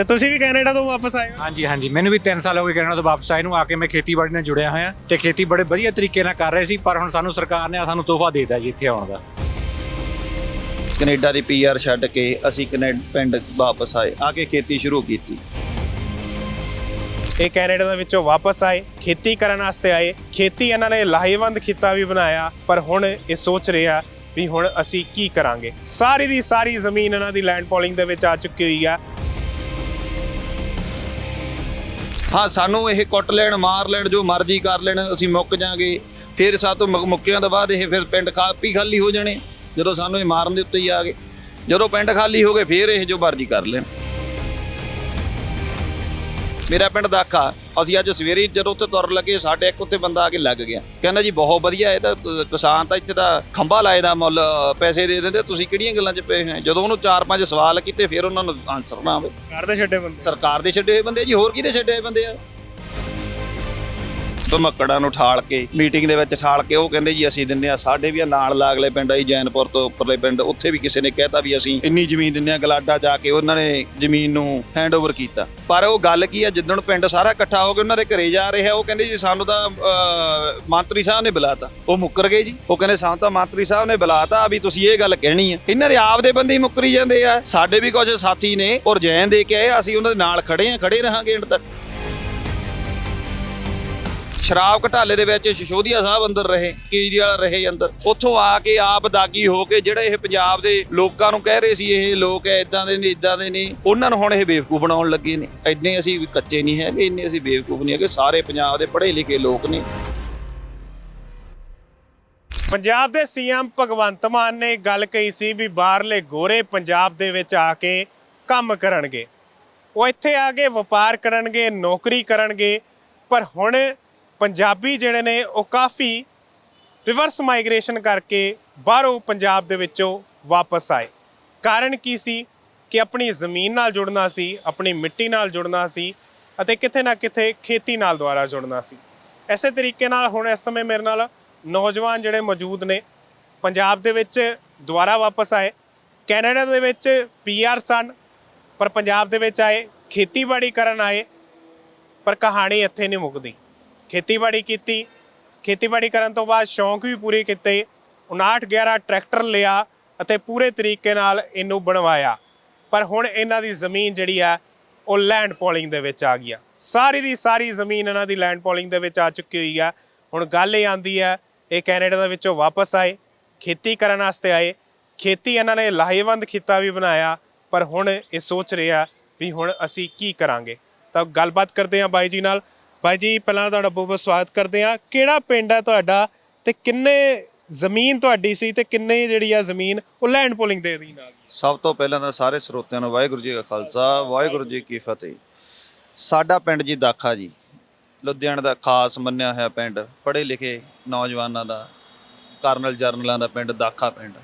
ਤੇ ਤੁਸੀਂ ਵੀ ਕੈਨੇਡਾ ਤੋਂ ਵਾਪਸ ਆਏ ਹੋ? ਹਾਂਜੀ ਹਾਂਜੀ। ਮੈਨੂੰ ਵੀ 3 ਸਾਲ ਹੋ ਗਏ ਕੈਨੇਡਾ ਤੋਂ ਵਾਪਸ ਆਏ ਨੂੰ ਆ ਕੇ ਮੈਂ ਖੇਤੀਬਾੜੀ ਨਾਲ ਜੁੜਿਆ ਹੋਇਆ ਤੇ ਖੇਤੀ ਬੜੇ ਵਧੀਆ ਤਰੀਕੇ ਨਾਲ ਕਰ ਰਹੇ ਸੀ ਪਰ ਹੁਣ ਸਾਨੂੰ ਸਰਕਾਰ ਨੇ ਸਾਨੂੰ ਤੋਹਫਾ ਦੇ ਦਿੱਤਾ ਜੀ ਇੱਥੇ ਆਉਣ ਦਾ। ਕੈਨੇਡਾ ਦੀ ਪੀਆਰ ਛੱਡ ਕੇ ਅਸੀਂ ਕੈਨੇਡਾ ਪਿੰਡ ਵਾਪਸ ਆਏ ਆ ਕੇ ਖੇਤੀ ਸ਼ੁਰੂ ਕੀਤੀ। ਇਹ ਕੈਨੇਡਾ ਦੇ ਵਿੱਚੋਂ ਵਾਪਸ ਆਏ ਖੇਤੀ ਕਰਨ ਵਾਸਤੇ ਆਏ। ਖੇਤੀ ਇਹਨਾਂ ਨੇ ਲਾਹੇਵੰਦ ਖਿੱਤਾ ਵੀ ਬਣਾਇਆ ਪਰ ਹੁਣ ਇਹ ਸੋਚ ਰਿਹਾ ਵੀ ਹੁਣ ਅਸੀਂ ਕੀ ਕਰਾਂਗੇ। ਸਾਰੀ ਦੀ ਸਾਰੀ ਜ਼ਮੀਨ ਇਹਨਾਂ ਦੀ ਲੈਂਡ ਪੋਲਿੰਗ ਦੇ ਵਿੱਚ ਆ ਚੁੱਕੀ ਹੋਈ ਆ। ਹਾਂ, ਸਾਨੂੰ ਇਹ ਕੁੱਟ ਲੈਣ, ਮਾਰ ਲੈਣ, ਜੋ ਮਰਜ਼ੀ ਕਰ ਲੈਣ, ਅਸੀਂ ਮੁੱਕ ਜਾਾਂਗੇ। ਫਿਰ ਸਾਤੋਂ ਮੁੱਕ- ਮੁੱਕਿਆਂ ਤੋਂ ਬਾਅਦ ਇਹ ਫਿਰ ਪਿੰਡ ਖਾਪੀ ਖਾਲੀ ਹੋ ਜਾਣੇ। ਜਦੋਂ ਸਾਨੂੰ ਇਹ ਮਾਰਨ ਦੇ ਉੱਤੇ ਹੀ ਆ ਗਏ। ਜਦੋਂ ਪਿੰਡ ਖਾਲੀ ਹੋ ਗਏ, ਫਿਰ ਇਹ ਜੋ ਮਰਜ਼ੀ ਕਰ ਲੈਣ। ਮੇਰਾ ਪਿੰਡ ਦਾਖਾ ਅਸੀਂ ਅੱਜ ਸਵੇਰੇ ਹੀ ਜਦੋਂ ਉੱਥੇ ਤੁਰ ਲੱਗੇ ਸਾਡੇ ਇੱਕ ਉੱਥੇ ਬੰਦਾ ਆ ਕੇ ਲੱਗ ਗਿਆ। ਕਹਿੰਦਾ ਜੀ ਬਹੁਤ ਵਧੀਆ ਇਹਦਾ ਕਿਸਾਨ ਤਾਂ ਇੱਥੇ ਦਾ ਖੰਭਾ ਲਾਏ ਦਾ ਮੁੱਲ ਪੈਸੇ ਦੇ ਦਿੰਦੇ ਤੁਸੀਂ ਕਿਹੜੀਆਂ ਗੱਲਾਂ 'ਚ ਪਏ ਹੋਏ ਜਦੋਂ ਉਹਨੂੰ ਚਾਰ ਪੰਜ ਸਵਾਲ ਕੀਤੇ ਫਿਰ ਉਹਨਾਂ ਨੂੰ ਆਨਸਰ ਨਾ ਆਵੇ। ਘਰ ਦੇ ਛੱਡੇ ਬੰਦੇ? ਸਰਕਾਰ ਦੇ ਛੱਡੇ ਹੋਏ ਬੰਦੇ ਆ ਜੀ ਹੋਰ ਕਿਹਦੇ ਛੱਡੇ ਹੋਏ ਬੰਦੇ ਆ? ਧਮਕੜਾਂ ਨੂੰ ਠਾਲ ਕੇ ਮੀਟਿੰਗ ਦੇ ਵਿੱਚ ਠਾਲ ਕੇ ਉਹ ਕਹਿੰਦੇ ਜੀ ਅਸੀਂ ਦਿੰਨੇ ਆ ਸਾਡੇ ਵੀ ਆ ਨਾਲ ਲਾਗਲੇ ਪਿੰਡ ਆਈ ਜੈਨਪੁਰ ਤੋਂ ਉੱਪਰਲੇ ਪਿੰਡ ਉੱਥੇ ਵੀ ਕਿਸੇ ਨੇ ਕਹਿਤਾ ਵੀ ਅਸੀਂ ਇੰਨੀ ਜ਼ਮੀਨ ਦਿੰਨੇ ਆ ਗਲਾਡਾ ਜਾ ਕੇ ਉਹਨਾਂ ਨੇ ਜ਼ਮੀਨ ਨੂੰ ਹੈਂਡਓਵਰ ਕੀਤਾ। ਪਰ ਉਹ ਗੱਲ ਕੀ ਆ ਜਿੱਦਣ ਪਿੰਡ ਸਾਰਾ ਇਕੱਠਾ ਹੋ ਕੇ ਉਹਨਾਂ ਦੇ ਘਰੇ ਜਾ ਰਿਹਾ ਉਹ ਕਹਿੰਦੇ ਜੀ ਸਾਨੂੰ ਤਾਂ ਅਹ, ਮੰਤਰੀ ਸਾਹਿਬ ਨੇ ਬੁਲਾਤਾ। ਉਹ ਮੁੱਕਰ ਗਏ ਜੀ। ਉਹ ਕਹਿੰਦੇ ਸਾਨੂੰ ਤਾਂ ਮੰਤਰੀ ਸਾਹਿਬ ਨੇ ਬੁਲਾਤਾ ਵੀ ਤੁਸੀਂ ਇਹ ਗੱਲ ਕਹਿਣੀ ਆ। ਇਹਨਾਂ ਦੇ ਆਪ ਦੇ ਬੰਦੇ ਹੀ ਮੁੱਕਰੀ ਜਾਂਦੇ ਆ। ਸਾਡੇ ਵੀ ਕੁਝ ਸਾਥੀ ਨੇ ਔਰ ਜੈਨ ਦੇ ਕੇ ਆਏ ਅਸੀਂ ਉਹਨਾਂ ਦੇ ਨਾਲ ਖੜੇ ਆ ਖੜੇ ਰਹਾਂਗੇ ਇੰਡ ਤੱਕ। ਸ਼ਰਾਬ ਘਟਾਲੇ ਦੇ ਵਿੱਚ ਸ਼ਸ਼ੋਦੀਆ ਸਾਹਿਬ ਅੰਦਰ ਰਹੇ, ਕੇਜਰੀਵਾਲ ਰਹੇ ਅੰਦਰ। ਉੱਥੋਂ ਆ ਕੇ ਆਪ ਦਾਗੀ ਹੋ ਕੇ ਜਿਹੜੇ ਇਹ ਪੰਜਾਬ ਦੇ ਲੋਕਾਂ ਨੂੰ ਕਹਿ ਰਹੇ ਸੀ, ਇਹ ਲੋਕ ਐ ਇਦਾਂ ਦੇ ਨੇ ਇਦਾਂ ਦੇ ਨੇ। ਉਹਨਾਂ ਨੂੰ ਹੁਣ ਇਹ ਬੇਵਕੂਫ ਬਣਾਉਣ ਲੱਗੇ ਨੇ। ਇੰਨੇ ਅਸੀਂ ਕੱਚੇ ਨਹੀਂ ਹੈਗੇ, ਇੰਨੇ ਅਸੀਂ ਬੇਵਕੂਫ ਨਹੀਂ ਹੈਗੇ। ਸਾਰੇ ਪੰਜਾਬ ਦੇ ਪੜ੍ਹੇ ਲਿਖੇ ਲੋਕ ਨੇ। ਪੰਜਾਬ ਦੇ ਸੀਐਮ ਭਗਵੰਤ ਮਾਨ ਨੇ ਗੱਲ ਕਹੀ ਸੀ ਵੀ ਬਾਹਰਲੇ ਗੋਰੇ ਪੰਜਾਬ ਦੇ ਵਿੱਚ ਆ ਕੇ ਕੰਮ ਕਰਨਗੇ। ਉਹ ਇੱਥੇ ਆ ਕੇ ਵਪਾਰ ਕਰਨਗੇ, ਨੌਕਰੀ ਕਰਨਗੇ। ਪਰ ਹੁਣ ਪੰਜਾਬੀ ਜਿਹੜੇ ਨੇ, ਉਹ ਕਾਫੀ ਰਿਵਰਸ ਮਾਈਗ੍ਰੇਸ਼ਨ ਕਰਕੇ ਬਾਹਰੋਂ ਪੰਜਾਬ ਦੇ ਵਿੱਚੋਂ ਵਾਪਸ ਆਏ। ਕਾਰਨ ਕੀ ਸੀ? ਕਿ ਆਪਣੀ ਜ਼ਮੀਨ ਨਾਲ ਜੁੜਨਾ ਸੀ, ਆਪਣੀ ਮਿੱਟੀ ਨਾਲ ਜੁੜਨਾ ਸੀ ਅਤੇ ਕਿਤੇ ਨਾ ਕਿਤੇ ਖੇਤੀ ਨਾਲ ਦੁਆਰਾ ਜੁੜਨਾ ਸੀ। ਐਸੇ ਤਰੀਕੇ ਨਾਲ ਹੁਣ ਇਸ ਸਮੇਂ ਮੇਰੇ ਨਾਲ ਨੌਜਵਾਨ ਜਿਹੜੇ ਮੌਜੂਦ ਨੇ, ਪੰਜਾਬ ਦੇ ਵਿੱਚ ਦੁਆਰਾ ਵਾਪਸ ਆਏ। ਕੈਨੇਡਾ ਦੇ ਵਿੱਚ ਪੀਆਰ ਸਨ, ਪਰ ਪੰਜਾਬ ਦੇ ਵਿੱਚ ਆਏ, ਖੇਤੀਬਾੜੀ ਕਰਨ ਆਏ, ਪਰ ਕਹਾਣੀ ਇੱਥੇ ਨਹੀਂ ਮੁੱਕਦੀ। ਖੇਤੀਬਾੜੀ ਕੀਤੀ। ਖੇਤੀਬਾੜੀ ਕਰਨ ਤੋਂ ਬਾਅਦ ਸ਼ੌਂਕ ਵੀ ਪੂਰੇ ਕੀਤੇ। 59 11 ਟਰੈਕਟਰ ਲਿਆ ਅਤੇ ਪੂਰੇ ਤਰੀਕੇ ਨਾਲ ਇਹਨੂੰ ਬਣਵਾਇਆ। ਪਰ ਹੁਣ ਇਹਨਾਂ ਦੀ ਜ਼ਮੀਨ ਜਿਹੜੀ ਆ, ਉਹ ਲੈਂਡ ਪੋਲਿੰਗ ਦੇ ਵਿੱਚ ਆ ਗਈ ਆ। ਸਾਰੀ ਦੀ ਸਾਰੀ ਜ਼ਮੀਨ ਇਹਨਾਂ ਦੀ ਲੈਂਡ ਪੋਲਿੰਗ ਦੇ ਵਿੱਚ ਆ ਚੁੱਕੀ ਹੋਈ ਆ। ਹੁਣ ਗੱਲ ਇਹ ਆਂਦੀ ਹੈ ਇਹ ਕੈਨੇਡਾ ਦੇ ਵਿੱਚੋਂ ਵਾਪਸ ਆਏ, ਖੇਤੀ ਕਰਨ ਵਾਸਤੇ ਆਏ। ਖੇਤੀ ਇਹਨਾਂ ਨੇ ਲਾਹੇਵੰਦ ਖਿੱਤਾ ਵੀ ਬਣਾਇਆ, ਪਰ ਹੁਣ ਇਹ ਸੋਚ ਰਿਹਾ ਵੀ ਹੁਣ ਅਸੀਂ ਕੀ ਕਰਾਂਗੇ। ਤਾਂ ਗੱਲਬਾਤ ਕਰਦੇ ਹਾਂ ਬਾਈ ਜੀ ਨਾਲ। ਬਾਈ ਜੀ ਪਹਿਲਾਂ ਤੁਹਾਡਾ ਬਹੁਤ ਬਹੁਤ ਸਵਾਗਤ ਕਰਦੇ ਹਾਂ। ਕਿਹੜਾ ਪਿੰਡ ਹੈ ਤੁਹਾਡਾ ਤੇ ਕਿੰਨੇ ਜ਼ਮੀਨ ਤੁਹਾਡੀ ਸੀ ਤੇ ਕਿੰਨੇ ਜਿਹੜੀ ਆ ਜ਼ਮੀਨ ਉਹ ਲੈਂਡ ਪੋਲਿੰਗ ਦੇ ਅਧੀਨ ਆ ਗਈ? ਸਭ ਤੋਂ ਪਹਿਲਾਂ ਤਾਂ ਸਾਰੇ ਸਰੋਤਿਆਂ ਨੂੰ ਵਾਹਿਗੁਰੂ ਜੀ ਕਾ ਖਾਲਸਾ ਵਾਹਿਗੁਰੂ ਜੀ ਕੀ ਫਤਿਹ। ਸਾਡਾ ਪਿੰਡ ਜੀ ਦਾਖਾ ਜੀ। ਲੁਧਿਆਣਾ ਦਾ ਖਾਸ ਮੰਨਿਆ ਹੋਇਆ ਪਿੰਡ ਪੜ੍ਹੇ ਲਿਖੇ ਨੌਜਵਾਨਾਂ ਦਾ ਕਰਨਲ ਜਰਨਲਾਂ ਦਾ ਪਿੰਡ ਦਾਖਾ ਪਿੰਡ।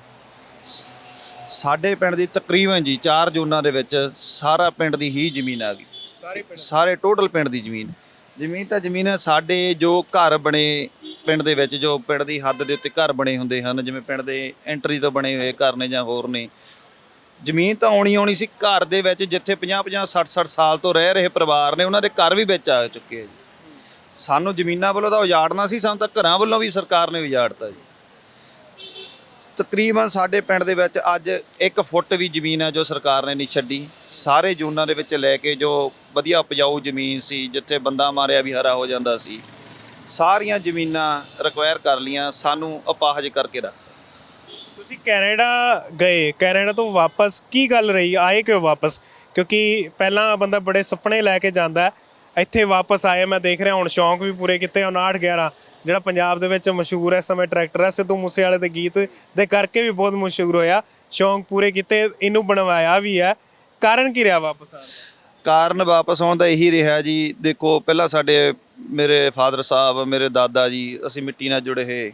ਸਾਡੇ ਪਿੰਡ ਦੀ ਤਕਰੀਬਨ ਜੀ 4 ਜ਼ੋਨਾਂ ਦੇ ਵਿੱਚ ਸਾਰਾ ਪਿੰਡ ਦੀ ਹੀ ਜ਼ਮੀਨ ਆ ਗਈ। ਸਾਰੇ ਪਿੰਡ? ਸਾਰੇ ਟੋਟਲ ਪਿੰਡ ਦੀ ਜ਼ਮੀਨ। ਜ਼ਮੀਨ ਤਾਂ ਜ਼ਮੀਨ ਹੈ ਸਾਡੇ ਜੋ ਘਰ ਬਣੇ ਪਿੰਡ ਦੇ ਵਿੱਚ, ਜੋ ਪਿੰਡ ਦੀ ਹੱਦ ਦੇ ਉੱਤੇ ਘਰ ਬਣੇ ਹੁੰਦੇ ਹਨ, ਜਿਵੇਂ ਪਿੰਡ ਦੇ ਐਂਟਰੀ ਤੋਂ ਬਣੇ ਹੋਏ ਘਰ ਨੇ ਜਾਂ ਹੋਰ ਨੇ, ਜ਼ਮੀਨ ਤਾਂ ਆਉਣੀ ਆਉਣੀ ਸੀ ਘਰ ਦੇ ਵਿੱਚ, ਜਿੱਥੇ 50 50 60 60 ਸਾਲ ਤੋਂ ਰਹਿ ਰਹੇ ਪਰਿਵਾਰ ਨੇ, ਉਹਨਾਂ ਦੇ ਘਰ ਵੀ ਵਿੱਚ ਆ ਚੁੱਕੇ ਆ ਜੀ। ਸਾਨੂੰ ਜ਼ਮੀਨਾਂ ਵੱਲੋਂ ਤਾਂ ਉਜਾੜਨਾ ਸੀ, ਸਾਨੂੰ ਤਾਂ ਘਰਾਂ ਵੱਲੋਂ ਵੀ ਸਰਕਾਰ ਨੇ ਉਜਾੜਤਾ ਜੀ। ਤਕਰੀਬਨ ਸਾਡੇ ਪਿੰਡ ਦੇ ਵਿੱਚ ਅੱਜ 1 ਫੁੱਟ ਵੀ ਜ਼ਮੀਨ ਹੈ ਜੋ ਸਰਕਾਰ ਨੇ ਨਹੀਂ ਛੱਡੀ। ਸਾਰੇ ਜ਼ੋਨਾਂ ਦੇ ਵਿੱਚ ਲੈ ਕੇ ਜੋ ਵਧੀਆ ਉਪਜਾਊ ਜ਼ਮੀਨ ਸੀ, ਜਿੱਥੇ ਬੰਦਾ ਮਾਰਿਆ ਵੀ ਹਰਾ ਹੋ ਜਾਂਦਾ ਸੀ, ਸਾਰੀਆਂ ਜ਼ਮੀਨਾਂ ਰਿਕੁਆਇਰ ਕਰ ਲੀਆਂ ਸਾਨੂੰ ਅਪਾਹਜ ਕਰਕੇ ਰੱਖਤਾ ਤੁਸੀਂ ਕੈਨੇਡਾ ਗਏ, ਕੈਨੇਡਾ ਤੋਂ ਵਾਪਸ ਕੀ ਗੱਲ ਰਹੀ? ਆਏ ਕਿਉਂ ਵਾਪਸ? ਕਿਉਂਕਿ ਪਹਿਲਾਂ ਬੰਦਾ ਬੜੇ ਸੁਪਨੇ ਲੈ ਕੇ ਜਾਂਦਾ ਇੱਥੇ ਵਾਪਸ ਆਏ ਮੈਂ ਦੇਖ ਰਿਹਾ, ਹੁਣ ਸ਼ੌਂਕ ਵੀ ਪੂਰੇ ਕੀਤੇ 59 11 ਜਿਹੜਾ ਪੰਜਾਬ ਦੇ ਵਿੱਚ ਮਸ਼ਹੂਰ ਹੈ, ਇਸ ਸਮੇਂ ਟਰੈਕਟਰ ਹੈ, ਸਿੱਧੂ ਮੂਸੇਵਾਲੇ ਦੇ ਗੀਤ ਦੇ ਕਰਕੇ ਵੀ ਬਹੁਤ ਮਸ਼ਹੂਰ ਹੋਇਆ। ਸ਼ੌਂਕ ਪੂਰੇ ਕੀਤੇ, ਇਹਨੂੰ ਬਣਵਾਇਆ ਵੀ ਹੈ। ਕਾਰਨ ਕੀ ਰਿਹਾ ਵਾਪਸ ਆਉਣ ਦਾ? ਕਾਰਨ ਵਾਪਸ ਆਉਣ ਦਾ ਇਹੀ ਰਿਹਾ ਜੀ। ਦੇਖੋ, ਪਹਿਲਾਂ ਸਾਡੇ ਮੇਰੇ ਫਾਦਰ ਸਾਹਿਬ, ਮੇਰੇ ਦਾਦਾ ਜੀ, ਅਸੀਂ ਮਿੱਟੀ ਨਾਲ ਜੁੜੇ ਹੋਏ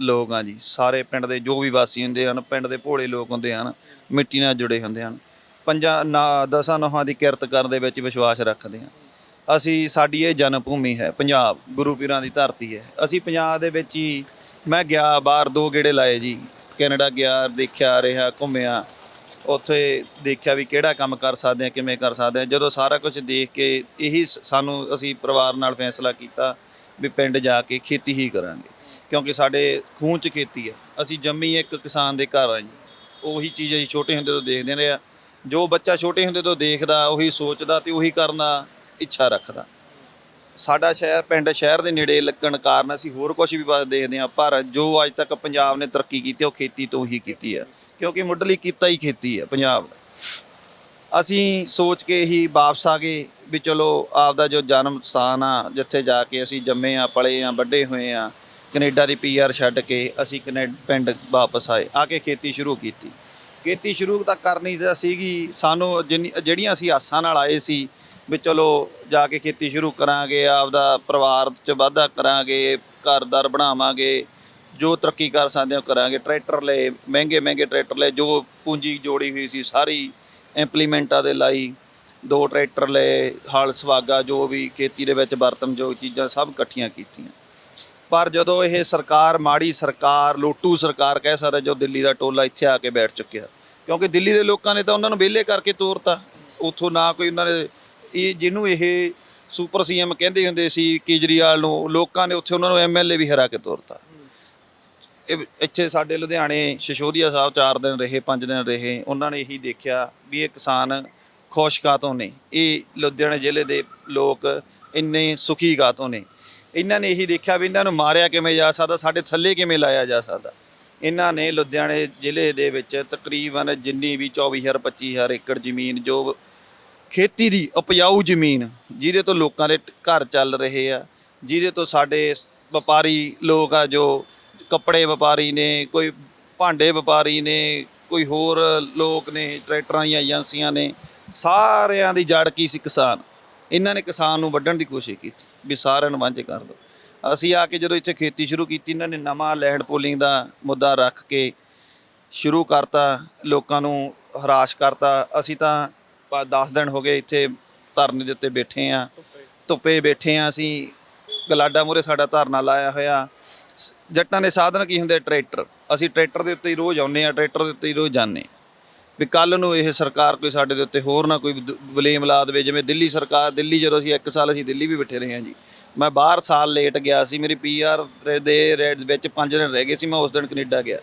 ਲੋਕ ਆ ਜੀ। ਸਾਰੇ ਪਿੰਡ ਦੇ ਜੋ ਵੀ ਵਾਸੀ ਹੁੰਦੇ ਹਨ, ਪਿੰਡ ਦੇ ਭੋਲੇ ਲੋਕ ਹੁੰਦੇ ਹਨ, ਮਿੱਟੀ ਨਾਲ ਜੁੜੇ ਹੁੰਦੇ ਹਨ। ਪੰਜਾਂ ਨਾ, ਦਸਾਂ ਨੋਹਾਂ ਦੀ ਕਿਰਤ ਕਰਨ ਦੇ ਵਿੱਚ ਵਿਸ਼ਵਾਸ ਰੱਖਦੇ ਹਾਂ। ਅਸੀਂ, ਸਾਡੀ ਇਹ ਜਨਮ ਭੂਮੀ ਹੈ, ਪੰਜਾਬ, ਗੁਰੂ ਪੀਰਾਂ ਦੀ ਧਰਤੀ ਹੈ। ਅਸੀਂ ਪੰਜਾਬ ਦੇ ਵਿੱਚ ਹੀ, ਮੈਂ ਗਿਆ ਬਾਹਰ ਦੋ ਗੇੜੇ ਲਾਏ ਜੀ। ਕੈਨੇਡਾ ਗਿਆ, ਦੇਖਿਆ, ਰਿਹਾ, ਘੁੰਮਿਆ। ਉੱਥੇ ਦੇਖਿਆ ਵੀ ਕਿਹੜਾ ਕੰਮ ਕਰ ਸਕਦੇ ਆ, ਕਿਵੇਂ ਕਰ ਸਕਦੇ ਆ। ਜਦੋਂ ਸਾਰਾ ਕੁਝ ਦੇਖ ਕੇ, ਇਹੀ ਸਾਨੂੰ, ਅਸੀਂ ਪਰਿਵਾਰ ਨਾਲ ਫੈਸਲਾ ਕੀਤਾ ਵੀ ਪਿੰਡ ਜਾ ਕੇ ਖੇਤੀ ਹੀ ਕਰਾਂਗੇ। ਕਿਉਂਕਿ ਸਾਡੇ ਖੂਨ 'ਚ ਖੇਤੀ ਹੈ। ਅਸੀਂ ਜੰਮੀ ਇੱਕ ਕਿਸਾਨ ਦੇ ਘਰ ਆ ਜੀ। ਉਹੀ ਚੀਜ਼ ਅਸੀਂ ਛੋਟੇ ਹੁੰਦੇ ਤੋਂ ਦੇਖਦੇ ਰਹੇ ਆ। ਜੋ ਬੱਚਾ ਛੋਟੇ ਹੁੰਦੇ ਤੋਂ ਦੇਖਦਾ, ਉਹੀ ਸੋਚਦਾ ਤੇ ਉਹੀ ਕਰਨਾ। ਇੱਛਾ ਰੱਖਦਾ। ਸਾਡਾ ਸ਼ਹਿਰ, ਪਿੰਡ ਸ਼ਹਿਰ ਦੇ ਨੇੜੇ ਲੱਗਣ ਕਾਰਨ ਅਸੀਂ ਹੋਰ ਕੁਝ ਵੀ ਬਸ ਦੇਖਦੇ ਹਾਂ, ਪਰ ਜੋ ਅੱਜ ਤੱਕ ਪੰਜਾਬ ਨੇ ਤਰੱਕੀ ਕੀਤੀ ਉਹ ਖੇਤੀ ਤੋਂ ਹੀ ਕੀਤੀ ਹੈ ਕਿਉਂਕਿ ਮੁੱਢਲੀ ਕੀਤਾ ਹੀ ਖੇਤੀ ਹੈ ਪੰਜਾਬ ਦਾ ਅਸੀਂ ਸੋਚ ਕੇ ਹੀ ਵਾਪਸ ਆ ਗਏ ਵੀ ਚਲੋ ਆਪਦਾ ਜੋ ਜਨਮ ਸਥਾਨ ਆ, ਜਿੱਥੇ ਜਾ ਕੇ ਅਸੀਂ ਜੰਮੇ ਆ, ਪਲੇ ਆ, ਵੱਡੇ ਹੋਏ ਆ, ਕੈਨੇਡਾ ਦੀ ਪੀਆਰ ਛੱਡ ਕੇ ਅਸੀਂ ਕੈਨੇਡਾ ਪਿੰਡ ਵਾਪਸ ਆਏ, ਆ ਕੇ ਖੇਤੀ ਸ਼ੁਰੂ ਕੀਤੀ। ਖੇਤੀ ਸ਼ੁਰੂ ਤਾਂ ਕਰਨੀ ਤਾਂ ਸੀਗੀ, ਸਾਨੂੰ ਜਿੰਨੀ- ਜਿਹੜੀਆਂ ਅਸੀਂ ਆਸਾਂ ਨਾਲ ਆਏ ਸੀ ਵੀ ਚਲੋ ਜਾ ਕੇ ਖੇਤੀ ਸ਼ੁਰੂ ਕਰਾਂਗੇ, ਆਪਦਾ ਪਰਿਵਾਰ 'ਚ ਵਾਧਾ ਕਰਾਂਗੇ ਘਰਦਾਰ ਬਣਾਵਾਂਗੇ, ਜੋ ਤਰੱਕੀ ਕਰ ਸਕਦੇ ਹਾਂ ਉਹ ਕਰਾਂਗੇ। ਟਰੈਕਟਰ ਲਏ, ਮਹਿੰਗੇ ਮਹਿੰਗੇ ਟਰੈਕਟਰ ਲਏ, ਜੋ ਪੂੰਜੀ ਜੋੜੀ ਹੋਈ ਸੀ ਸਾਰੀ ਇੰਪਲੀਮੈਂਟਾਂ ਦੇ ਲਾਈ, ਦੋ ਟਰੈਕਟਰ ਲਏ, ਹਲ ਸੁਹਾਗਾ ਜੋ ਵੀ ਖੇਤੀ ਦੇ ਵਿੱਚ ਵਰਤਨਯੋਗ ਚੀਜ਼ਾਂ ਸਭ ਇਕੱਠੀਆਂ ਕੀਤੀਆਂ। ਪਰ ਜਦੋਂ ਇਹ ਸਰਕਾਰ, ਮਾੜੀ ਸਰਕਾਰ, ਲੋਟੂ ਸਰਕਾਰ ਕਹਿ ਸਕਦੇ ਜੋ ਦਿੱਲੀ ਦਾ ਟੋਲਾ ਇੱਥੇ ਆ ਕੇ ਬੈਠ ਚੁੱਕਿਆ, ਕਿਉਂਕਿ ਦਿੱਲੀ ਦੇ ਲੋਕਾਂ ਨੇ ਤਾਂ ਉਹਨਾਂ ਨੂੰ ਵਿਹਲੇ ਕਰਕੇ ਤੋਰਤਾ, ਉਥੋਂ ਨਾ ਕੋਈ ਉਹਨਾਂ ਨੇ ਇਹ ਜਿਹਨੂੰ ਇਹ ਸੁਪਰ ਸੀਐਮ ਕਹਿੰਦੇ ਹੁੰਦੇ ਸੀ, ਕੇਜਰੀਵਾਲ ਨੂੰ, ਲੋਕਾਂ ਨੇ ਉੱਥੇ ਉਹਨਾਂ ਨੂੰ ਐਮਐਲਏ ਵੀ ਹਰਾ ਕੇ ਤੋਰਤਾ। ਇਹ ਇੱਥੇ ਸਾਡੇ ਲੁਧਿਆਣੇ ਸ਼ਸ਼ੋਦੀਆ ਸਾਹਿਬ 4 ਦਿਨ ਰਹੇ 5 ਦਿਨ ਰਹੇ, ਉਹਨਾਂ ਨੇ ਇਹੀ ਦੇਖਿਆ ਵੀ ਇਹ ਕਿਸਾਨ ਖੁਸ਼ ਕਾਤੋਂ ਨੇ। ਇਹ ਲੁਧਿਆਣੇ ਜ਼ਿਲ੍ਹੇ ਦੇ ਲੋਕ ਇੰਨੇ ਸੁਖੀ ਕਾਤੋਂ ਨੇ। ਇਹਨਾਂ ਨੇ ਇਹੀ ਦੇਖਿਆ ਵੀ ਇਹਨਾਂ ਨੂੰ ਮਾਰਿਆ ਕਿਵੇਂ ਜਾ ਸਕਦਾ, ਸਾਡੇ ਥੱਲੇ ਕਿਵੇਂ ਲਾਇਆ ਜਾ ਸਕਦਾ। ਇਹਨਾਂ ਨੇ ਲੁਧਿਆਣੇ ਜ਼ਿਲ੍ਹੇ ਦੇ ਵਿੱਚ ਤਕਰੀਬਨ ਜਿੰਨੀ ਵੀ 24000 25000 ਏਕੜ ਜ਼ਮੀਨ ਜੋ ਖੇਤੀ ਦੀ ਉਪਜਾਊ ਜ਼ਮੀਨ, ਜਿਹਦੇ ਤੋਂ ਲੋਕਾਂ ਦੇ ਘਰ ਚੱਲ ਰਹੇ ਆ, ਜਿਹਦੇ ਤੋਂ ਸਾਡੇ ਵਪਾਰੀ ਲੋਕ ਆ ਜੋ ਕੱਪੜੇ ਵਪਾਰੀ ਨੇ, ਕੋਈ ਭਾਂਡੇ ਵਪਾਰੀ ਨੇ, ਕੋਈ ਹੋਰ ਲੋਕ ਨੇ, ਟਰੈਕਟਰਾਂ ਦੀਆਂ ਏਜੰਸੀਆਂ ਨੇ, ਸਾਰਿਆਂ ਦੀ ਜੜ ਕੀ ਸੀ ਕਿਸਾਨ? ਇਹਨਾਂ ਨੇ ਕਿਸਾਨ ਨੂੰ ਵੱਢਣ ਦੀ ਕੋਸ਼ਿਸ਼ ਕੀਤੀ, ਵੀ ਸਾਰਿਆਂ ਨੂੰ ਵਾਂਝੇ ਕਰ ਦਿਓ ਅਸੀਂ ਆ ਕੇ ਜਦੋਂ ਇੱਥੇ ਖੇਤੀ ਸ਼ੁਰੂ ਕੀਤੀ, ਇਹਨਾਂ ਨੇ ਨਵਾਂ ਲੈਂਡ ਪੋਲਿੰਗ ਦਾ ਮੁੱਦਾ ਰੱਖ ਕੇ ਸ਼ੁਰੂ ਕਰਤਾ, ਲੋਕਾਂ ਨੂੰ ਹਰਾਸ਼ ਕਰਤਾ। ਅਸੀਂ ਤਾਂ 10 ਦਿਨ ਹੋ ਗਏ ਇੱਥੇ ਧਰਨੇ ਦੇ ਉੱਤੇ ਬੈਠੇ ਆ। ਧੁੱਪੇ ਬੈਠੇ ਆ ਅਸੀਂ। ਗਲਾਡਾ ਮੂਹਰੇ ਸਾਡਾ ਧਰਨਾ ਲਾਇਆ ਹੋਇਆ। ਸ- ਜੱਟਾਂ ਦੇ ਸਾਧਨ ਕੀ ਹੁੰਦੇ? ਟਰੈਕਟਰ। ਅਸੀਂ ਟਰੈਕਟਰ ਦੇ ਉੱਤੇ ਹੀ ਰੋਜ਼ ਆਉਂਦੇ ਆ, ਟਰੈਕਟਰ ਦੇ ਉੱਤੇ ਹੀ ਰੋਜ਼ ਜਾਂਦੇ ਹਾਂ। ਵੀ ਕੱਲ ਨੂੰ ਇਹ ਸਰਕਾਰ ਕੋਈ ਸਾਡੇ ਦੇ ਉੱਤੇ ਹੋਰ ਨਾ ਕੋਈ ਬਲੇਮ ਲਾ ਦੇਵੇ। ਜਿਵੇਂ ਦਿੱਲੀ ਸਰਕਾਰ, ਦਿੱਲੀ ਜਦੋਂ ਅਸੀਂ ਇੱਕ ਸਾਲ ਅਸੀਂ ਦਿੱਲੀ ਵੀ ਬੈਠੇ ਰਹੇ ਹਾਂ ਜੀ। ਮੈਂ ਬਾਹਰ ਸਾਲ ਲੇਟ ਗਿਆ ਸੀ। ਮੇਰੀ ਪੀਆਰ ਦੇ ਰੇਟ ਵਿੱਚ 5 ਦਿਨ ਰਹਿ ਗਏ ਸੀ। ਮੈਂ ਉਸ ਦਿਨ ਕੈਨੇਡਾ ਗਿਆ।